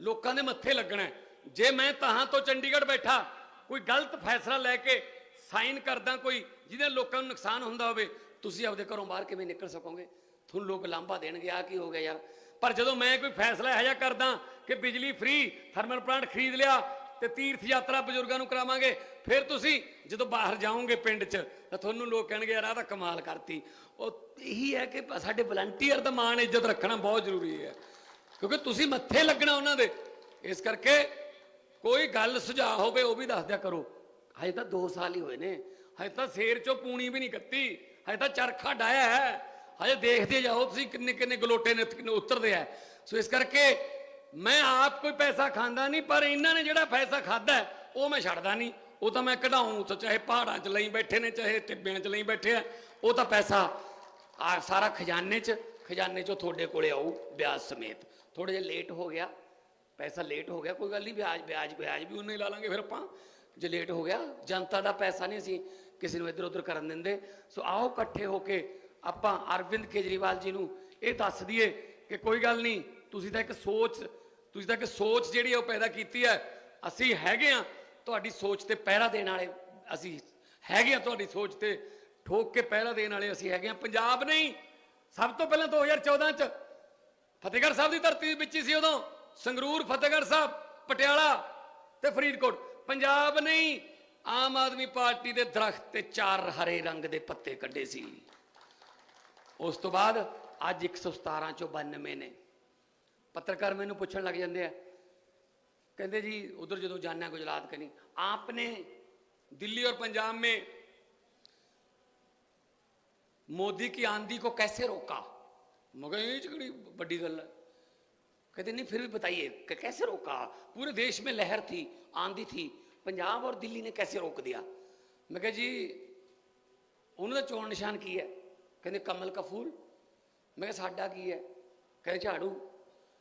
ਲੋਕਾਂ ਦੇ ਮੱਥੇ ਲੱਗਣਾ ਜੇ ਮੈਂ ਤਹਾਂ ਤੋਂ ਚੰਡੀਗੜ੍ਹ ਬੈਠਾ, ਕੋਈ ਗਲਤ ਫੈਸਲਾ ਲੈ ਕੇ ਸਾਈਨ ਕਰਦਾ ਕੋਈ, ਜਿਹਦੇ ਲੋਕਾਂ ਨੂੰ ਨੁਕਸਾਨ ਹੁੰਦਾ ਹੋਵੇ, ਤੁਸੀਂ ਆਪਦੇ ਘਰੋਂ ਬਾਹਰ ਕਿਵੇਂ ਨਿਕਲ ਸਕੋਗੇ? ਤੁਹਾਨੂੰ ਲੋਕ ਲਾਂਭਾ ਦੇਣਗੇ ਆ ਕੀ ਹੋ ਗਿਆ ਯਾਰ? ਪਰ ਜਦੋਂ ਮੈਂ ਕੋਈ ਫੈਸਲਾ ਇਹੋ ਜਿਹਾ ਕਰਦਾ ਕਿ ਬਿਜਲੀ ਫ੍ਰੀ ਥਰਮਲ ਪਲਾਂਟ ਖਰੀਦ ਲਿਆ ਤੇ ਤੀਰਥ ਯਾਤਰਾ ਬਜ਼ੁਰਗਾਂ ਨੂੰ ਕਰਾਵਾਂਗੇ। ਫਿਰ ਤੁਸੀਂ ਜਦੋਂ ਬਾਹਰ ਜਾਓਗੇ ਪਿੰਡ 'ਚ, ਤਾਂ ਤੁਹਾਨੂੰ ਲੋਕ ਕਹਿਣਗੇ, ਯਾਰ, ਆਹ ਤਾਂ ਕਮਾਲ ਕਰਤੀ। ਉਹ ਇਹੀ ਹੈ ਕਿ ਸਾਡੇ ਵਲੰਟੀਅਰ ਦਾ ਮਾਣ ਇੱਜ਼ਤ ਰੱਖਣਾ ਬਹੁਤ ਜ਼ਰੂਰੀ ਹੈ। ਕਿਉਂਕਿ ਤੁਸੀਂ ਮੱਥੇ ਲੱਗਣਾ ਉਹਨਾਂ ਦੇ। ਇਸ ਕਰਕੇ ਕੋਈ ਗੱਲ ਸੁਝਾਅ ਹੋਵੇ, ਉਹ ਵੀ ਦੱਸ ਦਿਆ ਕਰੋ।
ਹਜੇ ਤਾਂ 2 ਸਾਲ ਹੀ ਹੋਏ ਨੇ।
ਹਜੇ ਤਾਂ ਸ਼ੇਰ ਚੋਂ ਪੂਣੀ ਵੀ ਨਹੀਂ ਕੱਤੀ। ਹਜੇ ਤਾਂ ਚਰਖਾ ਡਾਇਆ ਹੈ। ਹਜੇ ਦੇਖਦੇ ਜਾਓ ਤੁਸੀਂ ਕਿੰਨੇ ਕਿੰਨੇ ਗਲੋਟੇ ਨੇ ਕਿੰਨੇ ਉਤਰਦੇ ਆ। ਸੋ ਇਸ ਕਰਕੇ ਮੈਂ ਆਪ ਕੋਈ ਪੈਸਾ ਖਾਂਦਾ ਨਹੀਂ, ਪਰ ਇਹਨਾਂ ਨੇ ਜਿਹੜਾ ਪੈਸਾ ਖਾਦਾ ਉਹ ਮੈਂ ਛੱਡਦਾ ਨਹੀਂ। ਉਹ ਤਾਂ ਮੈਂ ਕਢਾਉਂ ਤਾਂ ਚਾਹੇ ਪਹਾੜਾਂ 'ਚ ਲਈ ਬੈਠੇ ਨੇ, ਚਾਹੇ ਟਿੱਬਿਆਂ 'ਚ ਲਈ ਬੈਠੇ ਆ, ਉਹ ਤਾਂ ਪੈਸਾ
ਆ ਸਾਰਾ ਖਜ਼ਾਨੇ 'ਚ, ਖਜ਼ਾਨੇ 'ਚੋਂ ਤੁਹਾਡੇ ਕੋਲੇ ਆਊ ਵਿਆਜ ਸਮੇਤ। ਥੋੜੇ ਜਿਹਾ ਲੇਟ ਹੋ ਗਿਆ, ਪੈਸਾ ਲੇਟ ਹੋ ਗਿਆ, ਕੋਈ ਗੱਲ ਨਹੀਂ, ਵਿਆਜ ਵਿਆਜ ਵਿਆਜ ਵੀ
ਉਹਨੇ ਲਾ ਲਾਂਗੇ ਫਿਰ ਆਪਾਂ।
ਜੇ ਲੇਟ ਹੋ ਗਿਆ, ਜਨਤਾ ਦਾ ਪੈਸਾ ਨਹੀਂ ਅਸੀਂ ਕਿਸੇ ਨੂੰ ਇੱਧਰ ਉੱਧਰ ਕਰਨ ਦਿੰਦੇ। ਸੋ ਆਓ ਇਕੱਠੇ ਹੋ ਕੇ ਆਪਾਂ ਅਰਵਿੰਦ ਕੇਜਰੀਵਾਲ ਜੀ ਨੂੰ
ਇਹ ਦੱਸ ਦਈਏ ਕਿ ਕੋਈ ਗੱਲ ਨਹੀਂ, ਤੁਸੀਂ ਤਾਂ ਇੱਕ ਸੋਚ ਤੁਸੀਂ ਤਾਂ ਇੱਕ ਸੋਚ ਜਿਹੜੀ ਉਹ ਪੈਦਾ ਕੀਤੀ ਹੈ ਅਸੀਂ ਹੈਗੇ ਆ, ਤੁਹਾਡੀ ਸੋਚ ਤੇ ਪਹਿਰਾ ਦੇਣ ਵਾਲੇ ਅਸੀਂ ਹੈਗੇ ਆ, ਤੁਹਾਡੀ ਸੋਚ ਤੇ ਠੋਕ ਕੇ ਪਹਿਰਾ ਦੇਣ ਵਾਲੇ ਅਸੀਂ ਹੈਗੇ ਆ। ਪੰਜਾਬ ਨਹੀਂ, ਸਭ ਤੋਂ ਪਹਿਲਾਂ 2014 ਚ ਫਤਿਹਗੜ੍ਹ ਸਾਹਿਬ ਦੀ ਧਰਤੀ ਵਿੱਚ ਹੀ ਸੀ ਉਦੋਂ। ਸੰਗਰੂਰ, ਫਤਿਹਗੜ੍ਹ ਸਾਹਿਬ, ਪਟਿਆਲਾ ਤੇ ਫਰੀਦਕੋਟ। ਪੰਜਾਬ ਨਹੀਂ, ਆਮ ਆਦਮੀ ਪਾਰਟੀ ਦੇ ਦਰਖਤ ਤੇ ਚਾਰ ਹਰੇ ਰੰਗ ਦੇ ਪੱਤੇ ਕੱਢੇ ਸੀ। ਉਸ ਤੋਂ ਬਾਅਦ ਅੱਜ 117 ਚੋਂ 92 ਨੇ। ਪੱਤਰਕਾਰ ਮੈਨੂੰ ਪੁੱਛਣ ਲੱਗ ਜਾਂਦੇ ਆ ਕਹਿੰਦੇ ਜੀ ਉਧਰ ਜਦੋਂ ਜਾਣਾ ਗੁਜਰਾਤ ਕਨੀ ਆਪਨੇ दिल्ली और पंजाब में मोदी की आंधी को कैसे रोका मगर ये चकड़ी बड़ी गल है कहते नहीं फिर भी बताइए कैसे रोका पूरे देश में लहर थी आंधी थी पंजाब और दिल्ली ने कैसे रोक दिया मैं कह जी उन्होंने चोन निशान की है कहते कमल का फूल मैं साडा की है कह झाड़ू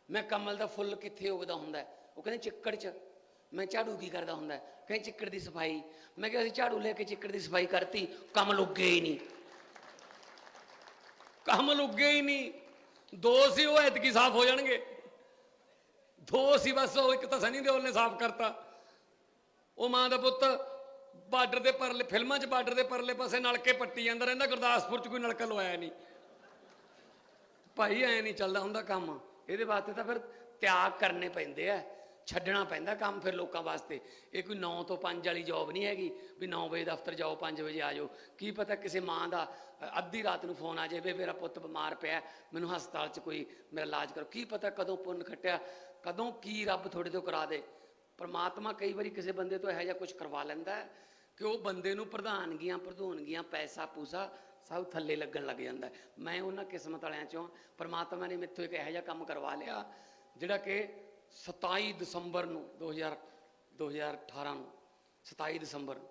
ਮੈਂ ਕਮਲ ਦਾ ਫੁੱਲ ਕਿੱਥੇ ਉਗਦਾ ਹੁੰਦਾ ਉਹ ਕਹਿੰਦੇ ਚਿੱਕੜ 'ਚ। ਮੈਂ ਝਾੜੂ ਕੀ ਕਰਦਾ ਹੁੰਦਾ ਕਹਿੰਦੇ ਚਿੱਕੜ ਦੀ ਸਫ਼ਾਈ। ਮੈਂ ਕਿਹਾ ਅਸੀਂ ਝਾੜੂ ਲੈ ਕੇ ਚਿੱਕੜ ਦੀ ਸਫ਼ਾਈ ਕਰਤੀ, ਕਮਲ ਉੱਗੇ ਹੀ ਨਹੀਂ।
ਕਮਲ ਉੱਗੇ ਹੀ ਨਹੀਂ। ਦੋ ਸੀ ਉਹ ਐਤਕੀ ਸਾਫ਼ ਹੋ ਜਾਣਗੇ। ਦੋ ਸੀ ਬਸ ਉਹ ਇੱਕ ਤਾਂ ਸਨੀ ਦਿਓਲ ਨੇ ਸਾਫ਼ ਕਰਤਾ। ਉਹ ਮਾਂ ਦਾ ਪੁੱਤ ਬਾਰਡਰ ਦੇ ਪਰਲੇ, ਫਿਲਮਾਂ 'ਚ ਬਾਰਡਰ ਦੇ ਪਰਲੇ ਪਾਸੇ ਨਲਕੇ ਪੱਟੀ ਜਾਂਦਾ ਰਹਿੰਦਾ, ਗੁਰਦਾਸਪੁਰ 'ਚ ਕੋਈ ਨਲਕਾ ਲਵਾਇਆ ਨਹੀਂ। ਭਾਈ ਐ ਨਹੀਂ ਚੱਲਦਾ ਹੁੰਦਾ ਕੰਮ।
ਇਹਦੇ ਵਾਸਤੇ ਤਾਂ ਫਿਰ ਤਿਆਗ ਕਰਨੇ ਪੈਂਦੇ ਆ, ਛੱਡਣਾ ਪੈਂਦਾ ਕੰਮ ਫਿਰ ਲੋਕਾਂ ਵਾਸਤੇ। ਇਹ ਕੋਈ 9 ਤੋਂ 5 ਵਾਲੀ ਜੌਬ ਨਹੀਂ ਹੈਗੀ, ਵੀ 9 ਵਜੇ ਦਫ਼ਤਰ ਜਾਓ 5 ਵਜੇ ਆ ਜਾਓ। ਕੀ ਪਤਾ ਕਿਸੇ ਮਾਂ ਦਾ, ਅੱਧੀ ਰਾਤ ਨੂੰ ਫੋਨ ਆ ਜਾਵੇ, ਮੇਰਾ ਪੁੱਤ ਬਿਮਾਰ ਪਿਆ, ਮੈਨੂੰ ਹਸਪਤਾਲ 'ਚ ਕੋਈ ਮੇਰਾ ਇਲਾਜ ਕਰੋ। ਕੀ ਪਤਾ ਕਦੋਂ ਪੁੰਨ ਖੱਟਿਆ, ਕਦੋਂ ਕੀ ਰੱਬ ਤੁਹਾਡੇ ਤੋਂ ਕਰਾ ਦੇ। ਪਰਮਾਤਮਾ ਕਈ ਵਾਰੀ ਕਿਸੇ ਬੰਦੇ ਤੋਂ ਇਹੋ ਜਿਹਾ ਕੁਝ ਕਰਵਾ ਲੈਂਦਾ ਕਿ ਉਹ ਬੰਦੇ ਨੂੰ ਪ੍ਰਧਾਨਗੀਆਂ, ਪ੍ਰਧੂਨਗੀਆਂ ਪੈਸਾ ਪੂਸਾ ਸਭ ਥੱਲੇ ਲੱਗਣ ਲੱਗ ਜਾਂਦਾ ਮੈਂ ਉਹਨਾਂ ਕਿਸਮਤ ਵਾਲਿਆਂ ਚੋਂ ਹਾਂ। ਪਰਮਾਤਮਾ ਨੇ ਮੇਥੋਂ ਇੱਕ ਇਹੋ ਜਿਹਾ ਕੰਮ ਕਰਵਾ ਲਿਆ, ਜਿਹੜਾ ਕਿ 27 ਦਸੰਬਰ ਨੂੰ 2000 2018 ਨੂੰ 27 ਦਸੰਬਰ ਨੂੰ।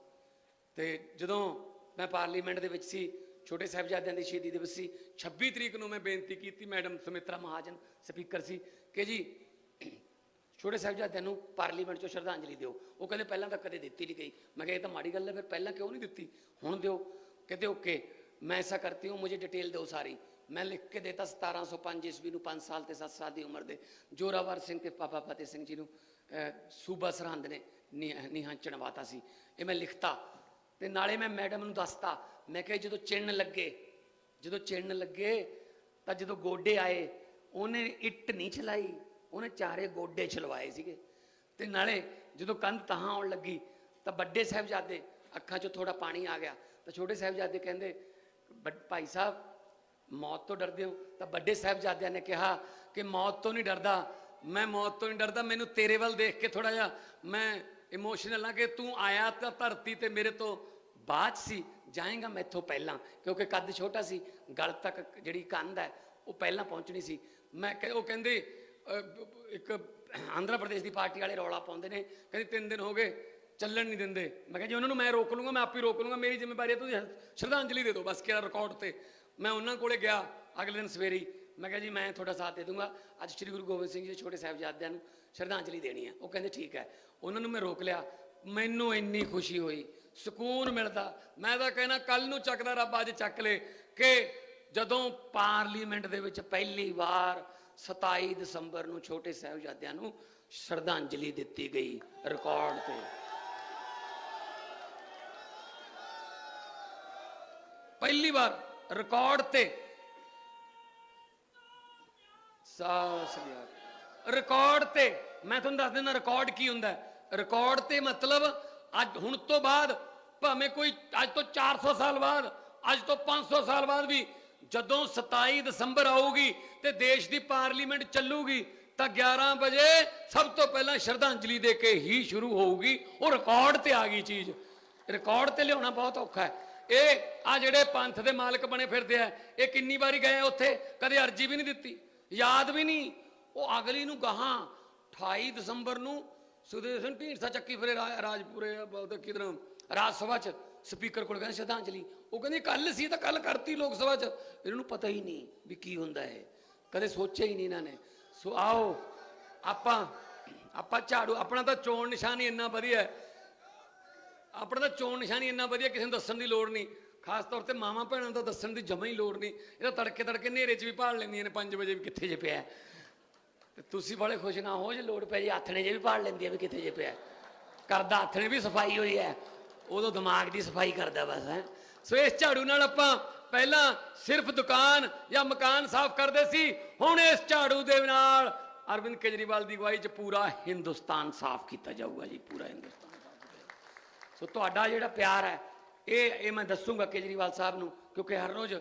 ਤੇ ਜਦੋਂ ਮੈਂ ਪਾਰਲੀਮੈਂਟ ਦੇ ਵਿੱਚ ਸੀ, ਛੋਟੇ ਸਾਹਿਬਜ਼ਾਦਿਆਂ ਦੀ ਸ਼ਹੀਦੀ ਦਿਵਸ ਸੀ 26 ਤਰੀਕ ਨੂੰ ਮੈਂ ਬੇਨਤੀ ਕੀਤੀ, ਮੈਡਮ ਸੁਮਿਤਰਾ ਮਹਾਜਨ, ਸਪੀਕਰ ਸੀ, ਕਿ ਜੀ, ਛੋਟੇ ਸਾਹਿਬਜ਼ਾਦਿਆਂ ਨੂੰ ਪਾਰਲੀਮੈਂਟ 'ਚੋਂ ਸ਼ਰਧਾਂਜਲੀ ਦਿਓ। ਉਹ ਕਹਿੰਦੇ ਪਹਿਲਾਂ ਤਾਂ ਕਦੇ ਦਿੱਤੀ ਨਹੀਂ ਗਈ। ਮੈਂ ਕਿਹਾ, ਇਹ ਤਾਂ ਮਾੜੀ ਗੱਲ ਹੈ, ਫਿਰ ਪਹਿਲਾਂ ਕਿਉਂ ਨਹੀਂ ਦਿੱਤੀ? ਹੁਣ ਦਿਓ। ਕਹਿੰਦੇ, ਓਕੇ। ਮੈਂ ਐਸਾ ਕਰਤੀ ਹੂੰ ਮੁਝੇ ਡਿਟੇਲ ਦਿਓ ਸਾਰੀ ਮੈਂ ਲਿਖ ਕੇ ਦੇਤਾ 1705 ਈਸਵੀ ਨੂੰ 5 ਸਾਲ ਤੇ 7 ਸਾਲ ਦੀ ਉਮਰ ਦੇ ਜੋਰਾਵਰ ਸਿੰਘ ਤੇ ਪਾਪਾ ਫਤਿਹ ਸਿੰਘ ਜੀ ਨੂੰ ਅਹ, ਸੂਬਾ ਸਰਹੰਦ ਨੇ ਨਿਹ- ਨਿਹਾਂ ਚਣਵਾਤਾ ਸੀ ਇਹ ਮੈਂ ਲਿਖਤਾ ਤੇ ਨਾਲੇ ਮੈਂ ਮੈਡਮ ਨੂੰ ਦੱਸਤਾ ਮੈਂ ਕਿਹਾ ਜਦੋਂ ਚਿੰਨ ਲੱਗੇ ਜਦੋਂ ਚਿੰਨ ਲੱਗੇ ਤਾਂ ਜਦੋਂ ਗੋਡੇ ਆਏ ਉਹਨੇ ਇੱਟ ਨਹੀਂ ਚਲਾਈ ਉਹਨੇ ਚਾਰੇ ਗੋਡੇ ਚਲਵਾਏ ਸੀਗੇ ਤੇ ਨਾਲੇ ਜਦੋਂ ਕੰਧ ਤਹਾਂ ਆਉਣ ਲੱਗੀ ਤਾਂ ਵੱਡੇ ਸਾਹਿਬਜ਼ਾਦੇ ਅੱਖਾਂ 'ਚੋਂ ਥੋੜਾ ਪਾਣੀ ਆ ਗਿਆ ਤਾਂ ਛੋਟੇ ਸਾਹਿਬਜ਼ਾਦੇ ਕਹਿੰਦੇ "ਵੱਡ- ਭਾਈ ਸਾਹਿਬ, ਮੌਤ ਤੋਂ ਡਰਦੇ ਹੋ? ਤਾਂ ਵੱਡੇ ਸਾਹਿਬਜ਼ਾਦਿਆਂ ਨੇ ਕਿਹਾ ਕਿ ਮੌਤ ਤੋਂ ਨਹੀਂ ਡਰਦਾ। ਮੈਂ ਮੌਤ ਤੋਂ ਨਹੀਂ ਡਰਦਾ, ਮੈਨੂੰ ਤੇਰੇ ਵੱਲ ਦੇਖ ਕੇ ਥੋੜਾ ਜਿਹਾ ਮੈਂ ਇਮੋਸ਼ਨਲ ਆ ਕਿ ਤੂੰ ਆਇਆ ਤਾਂ ਧਰਤੀ ਤੇ ਮੇਰੇ ਤੋਂ ਬਾਅਦ ਸੀ, ਜਾਏਗਾ ਮੈਥੋਂ ਪਹਿਲਾਂ। ਕਿਉਂਕਿ ਕੱਦ ਛੋਟਾ ਸੀ, ਗਲ ਤੱਕ ਜਿਹੜੀ ਕੰਧ ਹੈ, ਉਹ ਪਹਿਲਾਂ ਪਹੁੰਚਣੀ ਸੀ। ਮੈਂ ਉਹ ਕਹਿੰਦੇ ਇੱਕ ਆਂਧਰਾ ਪ੍ਰਦੇਸ਼ ਦੀ ਪਾਰਟੀ ਵਾਲੇ ਰੌਲਾ ਪਾਉਂਦੇ ਨੇ। ਕਹਿੰਦੇ, ਤਿੰਨ ਦਿਨ ਹੋ ਗਏ ਚੱਲਣ ਨਹੀਂ ਦਿੰਦੇ। ਮੈਂ ਕਿਹਾ ਜੀ ਉਹਨਾਂ ਨੂੰ ਮੈਂ ਰੋਕ ਲੂੰਗਾ, ਮੈਂ ਆਪ ਹੀ ਰੋਕ ਲੂੰਗਾ, ਮੇਰੀ ਜ਼ਿੰਮੇਵਾਰੀ ਹੈ, ਤੁਸੀਂ ਸ਼ਰਧਾਂਜਲੀ ਦੇ ਦਿਓ, ਬਸ ਕਿਹੜਾ ਰਿਕਾਰਡ ਤੇ। ਮੈਂ ਉਹਨਾਂ ਕੋਲੇ ਗਿਆ ਅਗਲੇ ਦਿਨ ਸਵੇਰੇ ਹੀ। ਮੈਂ ਕਿਹਾ ਜੀ, ਮੈਂ ਤੁਹਾਡਾ ਸਾਥ ਦੇ ਦੂੰਗਾ। ਅੱਜ ਸ੍ਰੀ ਗੁਰੂ ਗੋਬਿੰਦ ਸਿੰਘ ਜੀ ਦੇ ਛੋਟੇ ਸਾਹਿਬਜ਼ਾਦਿਆਂ ਨੂੰ ਸ਼ਰਧਾਂਜਲੀ ਦੇਣੀ ਹੈ। ਉਹ ਕਹਿੰਦੇ, ਠੀਕ ਹੈ। ਉਹਨਾਂ ਨੂੰ ਮੈਂ ਰੋਕ ਲਿਆ। ਮੈਨੂੰ ਇੰਨੀ ਖੁਸ਼ੀ ਹੋਈ। ਸਕੂਨ ਮਿਲਦਾ। ਮੈਂ ਤਾਂ ਕਹਿਣਾ ਕੱਲ ਨੂੰ ਚੱਕਦਾ ਰੱਬ, ਅੱਜ ਚੱਕ ਲੇ। ਕਿ ਜਦੋਂ ਪਾਰਲੀਮੈਂਟ ਦੇ ਵਿੱਚ ਪਹਿਲੀ ਵਾਰ 27 ਦਸੰਬਰ ਨੂੰ ਛੋਟੇ ਸਾਹਿਬਜ਼ਾਦਿਆਂ ਨੂੰ ਸ਼ਰਧਾਂਜਲੀ ਦਿੱਤੀ ਗਈ ਰਿਕਾਰਡ ਤੇ। ਪਹਿਲੀ ਵਾਰ ਰਿਕਾਰਡ ਤੇ। ਸਾਸ ਰਿਕਾਰਡ ਤੇ, ਮੈਂ ਤੁਹਾਨੂੰ ਦੱਸ ਦਿੰਦਾ ਰਿਕਾਰਡ ਕੀ ਹੁੰਦਾ ਰਿਕਾਰਡ ਤੇ ਮਤਲਬ ਅੱਜ, ਹੁਣ ਤੋਂ ਬਾਅਦ ਭਾਵੇਂ ਕੋਈ ਅੱਜ ਤੋਂ 400 ਸਾਲ ਬਾਅਦ, ਅੱਜ ਤੋਂ 500 ਸਾਲ ਬਾਅਦ ਵੀ ਜਦੋਂ 27 ਦਸੰਬਰ ਆਊਗੀ ਤੇ ਦੇਸ਼ ਦੀ ਪਾਰਲੀਮੈਂਟ ਚੱਲੂਗੀ, ਤਾਂ 11 ਵਜੇ ਸਭ ਤੋਂ ਪਹਿਲਾਂ ਸ਼ਰਧਾਂਜਲੀ ਦੇ ਕੇ ਹੀ ਸ਼ੁਰੂ ਹੋਊਗੀ। ਉਹ ਰਿਕਾਰਡ ਤੇ ਆ ਗਈ ਚੀਜ਼। ਰਿਕਾਰਡ ਤੇ ਲਿਆਉਣਾ ਬਹੁਤ ਔਖਾ ਹੈ। ਇਹ ਆ ਜਿਹੜੇ ਪੰਥ ਦੇ ਮਾਲਕ ਬਣੇ ਫਿਰਦੇ ਆ, ਇਹ ਕਿੰਨੀ ਵਾਰੀ ਗਏ ਉੱਥੇ? ਕਦੇ ਅਰਜੀ ਵੀ ਨਹੀਂ ਦਿੱਤੀ। ਯਾਦ ਵੀ ਨਹੀਂ। ਉਹ ਅਗਲੀ ਨੂੰ ਗਾਹਾਂ 28 ਦਸੰਬਰ ਨੂੰ ਸੁਖਦੇਵ ਸਿੰਘ ਢੀਂਡਸਾ ਚੱਕੀ ਫਿਰੇ ਰਾਜਪੁਰੇ, ਉਹਦੇ ਕਿਧਰ ਰਾਜ ਸਭਾ ਚ ਸਪੀਕਰ ਕੋਲ ਕਹਿੰਦੇ, ਸ਼ਰਧਾਂਜਲੀ। ਉਹ ਕਹਿੰਦੇ ਕੱਲ ਸੀ ਤਾਂ ਕੱਲ ਕਰਤੀ ਲੋਕ ਸਭਾ ਚ। ਇਹਨਾਂ ਨੂੰ ਪਤਾ ਹੀ ਨਹੀਂ ਵੀ ਕੀ ਹੁੰਦਾ ਹੈ ਕਦੇ ਸੋਚਿਆ ਹੀ ਨਹੀਂ ਇਹਨਾਂ ਨੇ। ਸੋ ਆਓ, ਆਪਾਂ ਆਪਾਂ ਝਾੜੂ, ਆਪਣਾ ਤਾਂ ਚੋਣ ਨਿਸ਼ਾਨ ਹੀ ਇੰਨਾ ਵਧੀਆ ਹੈ। ਆਪਣਾ ਤਾਂ ਚੋਣ ਨਿਸ਼ਾਨੀ ਇੰਨਾ ਵਧੀਆ ਕਿਸੇ ਨੂੰ ਦੱਸਣ ਦੀ ਲੋੜ ਨਹੀਂ। ਖਾਸ ਤੌਰ ਤੇ ਮਾਮਾ ਭੈਣਾਂ ਦਾ ਦੱਸਣ ਦੀ ਜਮਾ ਹੀ ਲੋੜ ਨਹੀਂ। ਇਹਦਾ ਤੜਕੇ ਤੜਕੇ ਹਨੇਰੇ 'ਚ ਵੀ ਭਾਲ ਲੈਂਦੀਆਂ ਨੇ 5 ਵਜੇ ਵੀ ਕਿੱਥੇ ਜੇ ਪਿਆ। ਤੇ ਤੁਸੀਂ ਬੜੇ ਖੁਸ਼ ਨਾ ਹੋ ਜੇ, ਲੋੜ ਪੈ ਜੇ, ਆਥਣੇ ਜੇ ਵੀ ਭਾਲ ਲੈਂਦੀ ਆ ਵੀ ਕਿੱਥੇ ਜੇ ਪਿਆ। ਹੈ। ਕਰਦਾ ਆਥਣੇ ਵੀ ਸਫ਼ਾਈ ਹੋਈ ਹੈ। ਉਦੋਂ ਦਿਮਾਗ ਦੀ ਸਫ਼ਾਈ ਕਰਦਾ ਬਸ, ਹੈ। ਸੋ ਇਸ ਝਾੜੂ ਨਾਲ ਆਪਾਂ ਪਹਿਲਾਂ ਸਿਰਫ ਦੁਕਾਨ ਜਾਂ ਮਕਾਨ ਸਾਫ਼ ਕਰਦੇ ਸੀ। ਹੁਣ ਇਸ ਝਾੜੂ ਦੇ ਨਾਲ ਅਰਵਿੰਦ ਕੇਜਰੀਵਾਲ ਦੀ ਅਗਵਾਈ 'ਚ ਪੂਰਾ ਹਿੰਦੁਸਤਾਨ ਸਾਫ਼ ਕੀਤਾ ਜਾਊਗਾ ਜੀ, ਪੂਰਾ ਹਿੰਦੁਸਤਾਨ। ਸੋ ਤੁਹਾਡਾ ਜਿਹੜਾ ਪਿਆਰ ਹੈ, ਇਹ ਇਹ ਮੈਂ ਦੱਸੂਗਾ ਕੇਜਰੀਵਾਲ ਸਾਹਿਬ ਨੂੰ, ਕਿਉਂਕਿ ਹਰ ਰੋਜ਼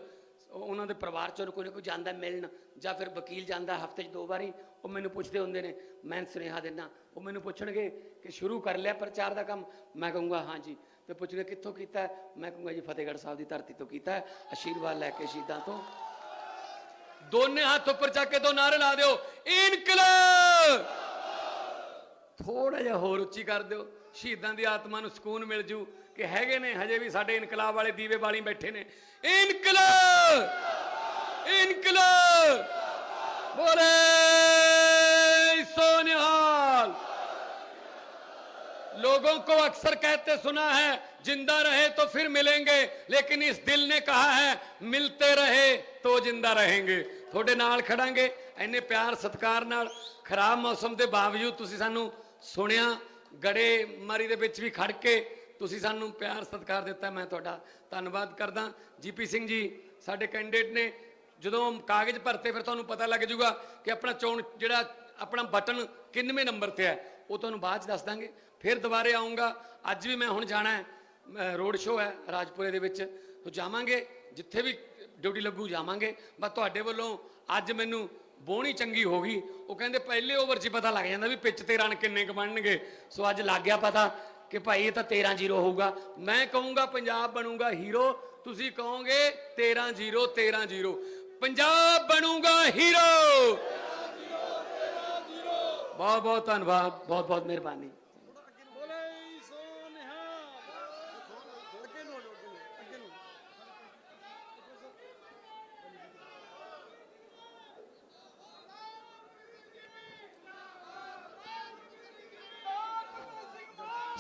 ਉਹਨਾਂ ਦੇ ਪਰਿਵਾਰ ਚੋਂ ਕੋਈ ਨਾ ਕੋਈ ਜਾਂਦਾ ਮਿਲਣ, ਜਾਂ ਫਿਰ ਵਕੀਲ ਜਾਂਦਾ ਹਫ਼ਤੇ 'ਚ ਦੋ ਵਾਰੀ, ਉਹ ਮੈਨੂੰ ਪੁੱਛਦੇ ਹੁੰਦੇ ਨੇ, ਮੈਂ ਸੁਨੇਹਾ ਦਿੰਦਾ ਉਹ ਮੈਨੂੰ ਪੁੱਛਣਗੇ ਕਿ ਸ਼ੁਰੂ ਕਰ ਲਿਆ ਪ੍ਰਚਾਰ ਦਾ ਕੰਮ? ਮੈਂ ਕਹੂੰਗਾ ਹਾਂਜੀ ਤੇ ਪੁੱਛਣਗੇ, ਕਿੱਥੋਂ ਕੀਤਾ ਮੈਂ ਕਹੂੰਗਾ, ਜੀ, ਫਤਿਹਗੜ੍ਹ ਸਾਹਿਬ ਦੀ ਧਰਤੀ ਤੋਂ ਕੀਤਾ ਹੈ। ਆਸ਼ੀਰਵਾਦ ਲੈ ਕੇ ਸ਼ਹੀਦਾਂ ਤੋਂ। ਦੋਨੇ ਹੱਥ ਉੱਪਰ ਚੱਕ ਕੇ ਦੋ ਨਾਰੇ ਲਾ ਦਿਓ। ਇਨਕਲਾਬ! ਥੋੜਾ ਜਿਹਾ ਹੋਰ ਉੱਚੀ ਕਰ ਦਿਓ। ਸ਼ਹੀਦਾਂ ਦੀ ਆਤਮਾ ਨੂੰ ਸਕੂਨ ਮਿਲ ਜੂ ਕਿ ਹੈਗੇ ਨੇ ਹਜੇ ਵੀ ਸਾਡੇ ਇਨਕਲਾਬ ਵਾਲੇ ਦੀਵੇ ਵਾਲੀ ਬੈਠੇ ਨੇ ਇਨਕਲਾਬ ਇਨਕਲਾਬ ਬੋਲੇ सोनिहाल लोगों को अक्सर कहते सुना है जिंदा रहे तो फिर मिलेंगे लेकिन इस दिल ने कहा है मिलते रहे तो जिंदा रहेंगे ਤੁਹਾਡੇ ਨਾਲ ਖੜਾਂਗੇ ਇੰਨੇ ਪਿਆਰ ਸਤਿਕਾਰ ਨਾਲ ਖਰਾਬ ਮੌਸਮ ਦੇ ਬਾਵਜੂਦ ਤੁਸੀਂ ਸਾਨੂੰ ਸੁਣਿਆ ਗੜੇ ਮਾਰੀ ਦੇ ਵਿੱਚ ਵੀ ਖੜ ਕੇ ਤੁਸੀਂ ਸਾਨੂੰ ਪਿਆਰ ਸਤਿਕਾਰ ਦਿੱਤਾ, ਮੈਂ ਤੁਹਾਡਾ ਧੰਨਵਾਦ ਕਰਦਾ। ਜੀਪੀ ਸਿੰਘ ਜੀ, ਸਾਡੇ ਕੈਂਡੀਡੇਟ ਨੇ ਜਦੋਂ ਕਾਗਜ਼ ਭਰਤੇ ਫਿਰ ਤੁਹਾਨੂੰ ਪਤਾ ਲੱਗ ਜਾਊਗਾ ਕਿ ਆਪਣਾ ਚੋਣ ਜਿਹੜਾ ਆਪਣਾ ਬਟਨ ਕਿੰਨਵੇਂ ਨੰਬਰ ਤੇ ਹੈ, ਉਹ ਤੁਹਾਨੂੰ ਬਾਅਦ ਚ ਦੱਸ ਦਾਂਗੇ। ਫਿਰ ਦੁਬਾਰੇ ਆਉਂਗਾ ਅੱਜ ਵੀ ਮੈਂ ਹੁਣ ਜਾਣਾ ਹੈ ਰੋਡ ਸ਼ੋਅ ਹੈ ਰਾਜਪੁਰੇ ਦੇ ਵਿੱਚ ਤੋਂ ਜਾਵਾਂਗੇ, ਜਿੱਥੇ ਵੀ ਡਿਊਟੀ ਲੱਗੂ ਜਾਵਾਂਗੇ। ਬਸ ਤੁਹਾਡੇ ਵੱਲੋਂ ਅੱਜ ਮੈਨੂੰ ਬੋਣੀ ਚੰਗੀ ਹੋ ਗਈ। ਉਹ ਕਹਿੰਦੇ ਪਹਿਲੇ ਓਵਰ 'ਚ ਪਤਾ ਲੱਗ ਜਾਂਦਾ ਵੀ ਪਿੱਚ ਤੇ ਰਨ ਕਿੰਨੇ ਕੁ ਬਣਨਗੇ। ਸੋ ਅੱਜ ਲੱਗ ਗਿਆ ਪਤਾ ਕਿ ਭਾਈ ਇਹ ਤਾਂ 13-0 ਹੋਊਗਾ। ਮੈਂ ਕਹੂੰਗਾ ਪੰਜਾਬ ਬਣੂਗਾ ਹੀਰੋ। ਤੁਸੀਂ ਕਹੋਗੇ 13-0 13-0 ਪੰਜਾਬ ਬਣੂਗਾ ਹੀਰੋ। ਬਹੁਤ ਬਹੁਤ ਧੰਨਵਾਦ
ਬਹੁਤ ਬਹੁਤ ਮਿਹਰਬਾਨੀ
ਬੋਲੇ ਸੋ ਨਿਹਾਲ ਅੱਗੇ ਨੂੰ ਹੋ ਜਾਓ, ਅੱਗੇ ਨੂੰ ਅੱਗੇ ਨੂੰ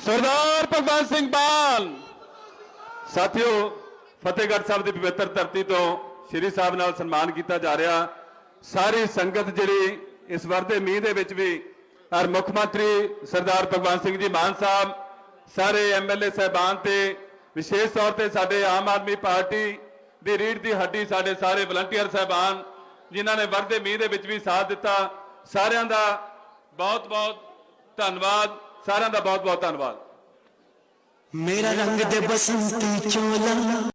ਸਰਦਾਰ ਭਗਵੰਤ ਸਿੰਘ ਮਾਨ ਸਾਥੀਓ, ਫਤਿਹਗੜ੍ਹ ਸਾਹਿਬ ਦੀ ਪਵਿੱਤਰ ਧਰਤੀ ਤੋਂ ਸ਼੍ਰੀ ਸਾਹਿਬ ਨਾਲ ਸਨਮਾਨ ਕੀਤਾ ਜਾ ਰਿਹਾ। ਸਾਰੀ ਸੰਗਤ ਜਿਹੜੀ ਇਸ ਵਰਦੇ ਮੀਂਹ ਦੇ ਵਿੱਚ ਵੀ ਔਰ ਮੁੱਖ ਮੰਤਰੀ ਸਰਦਾਰ ਭਗਵੰਤ ਸਿੰਘ ਜੀ ਮਾਨ ਸਾਹਿਬ, ਸਾਰੇ ਐਮਐਲਏ ਸਹਿਬਾਨ ਤੇ ਵਿਸ਼ੇਸ਼ ਤੌਰ ਤੇ ਸਾਡੇ ਆਮ ਆਦਮੀ ਪਾਰਟੀ ਦੀ ਰੀੜ ਦੀ ਹੱਡੀ ਸਾਡੇ ਸਾਰੇ ਵਲੰਟੀਅਰ ਸਹਿਬਾਨ, ਜਿਨ੍ਹਾਂ ਨੇ ਵਰਦੇ ਮੀਂਹ ਦੇ ਵਿੱਚ ਵੀ ਸਾਥ ਦਿੱਤਾ। ਸਾਰਿਆਂ ਦਾ ਬਹੁਤ ਬਹੁਤ ਧੰਨਵਾਦ। ਸਾਰਿਆਂ ਦਾ ਬਹੁਤ ਬਹੁਤ ਧੰਨਵਾਦ।
ਮੇਰਾ ਰੰਗ ਦੇ ਬਸੰਤੀ ਚੋਲਾ।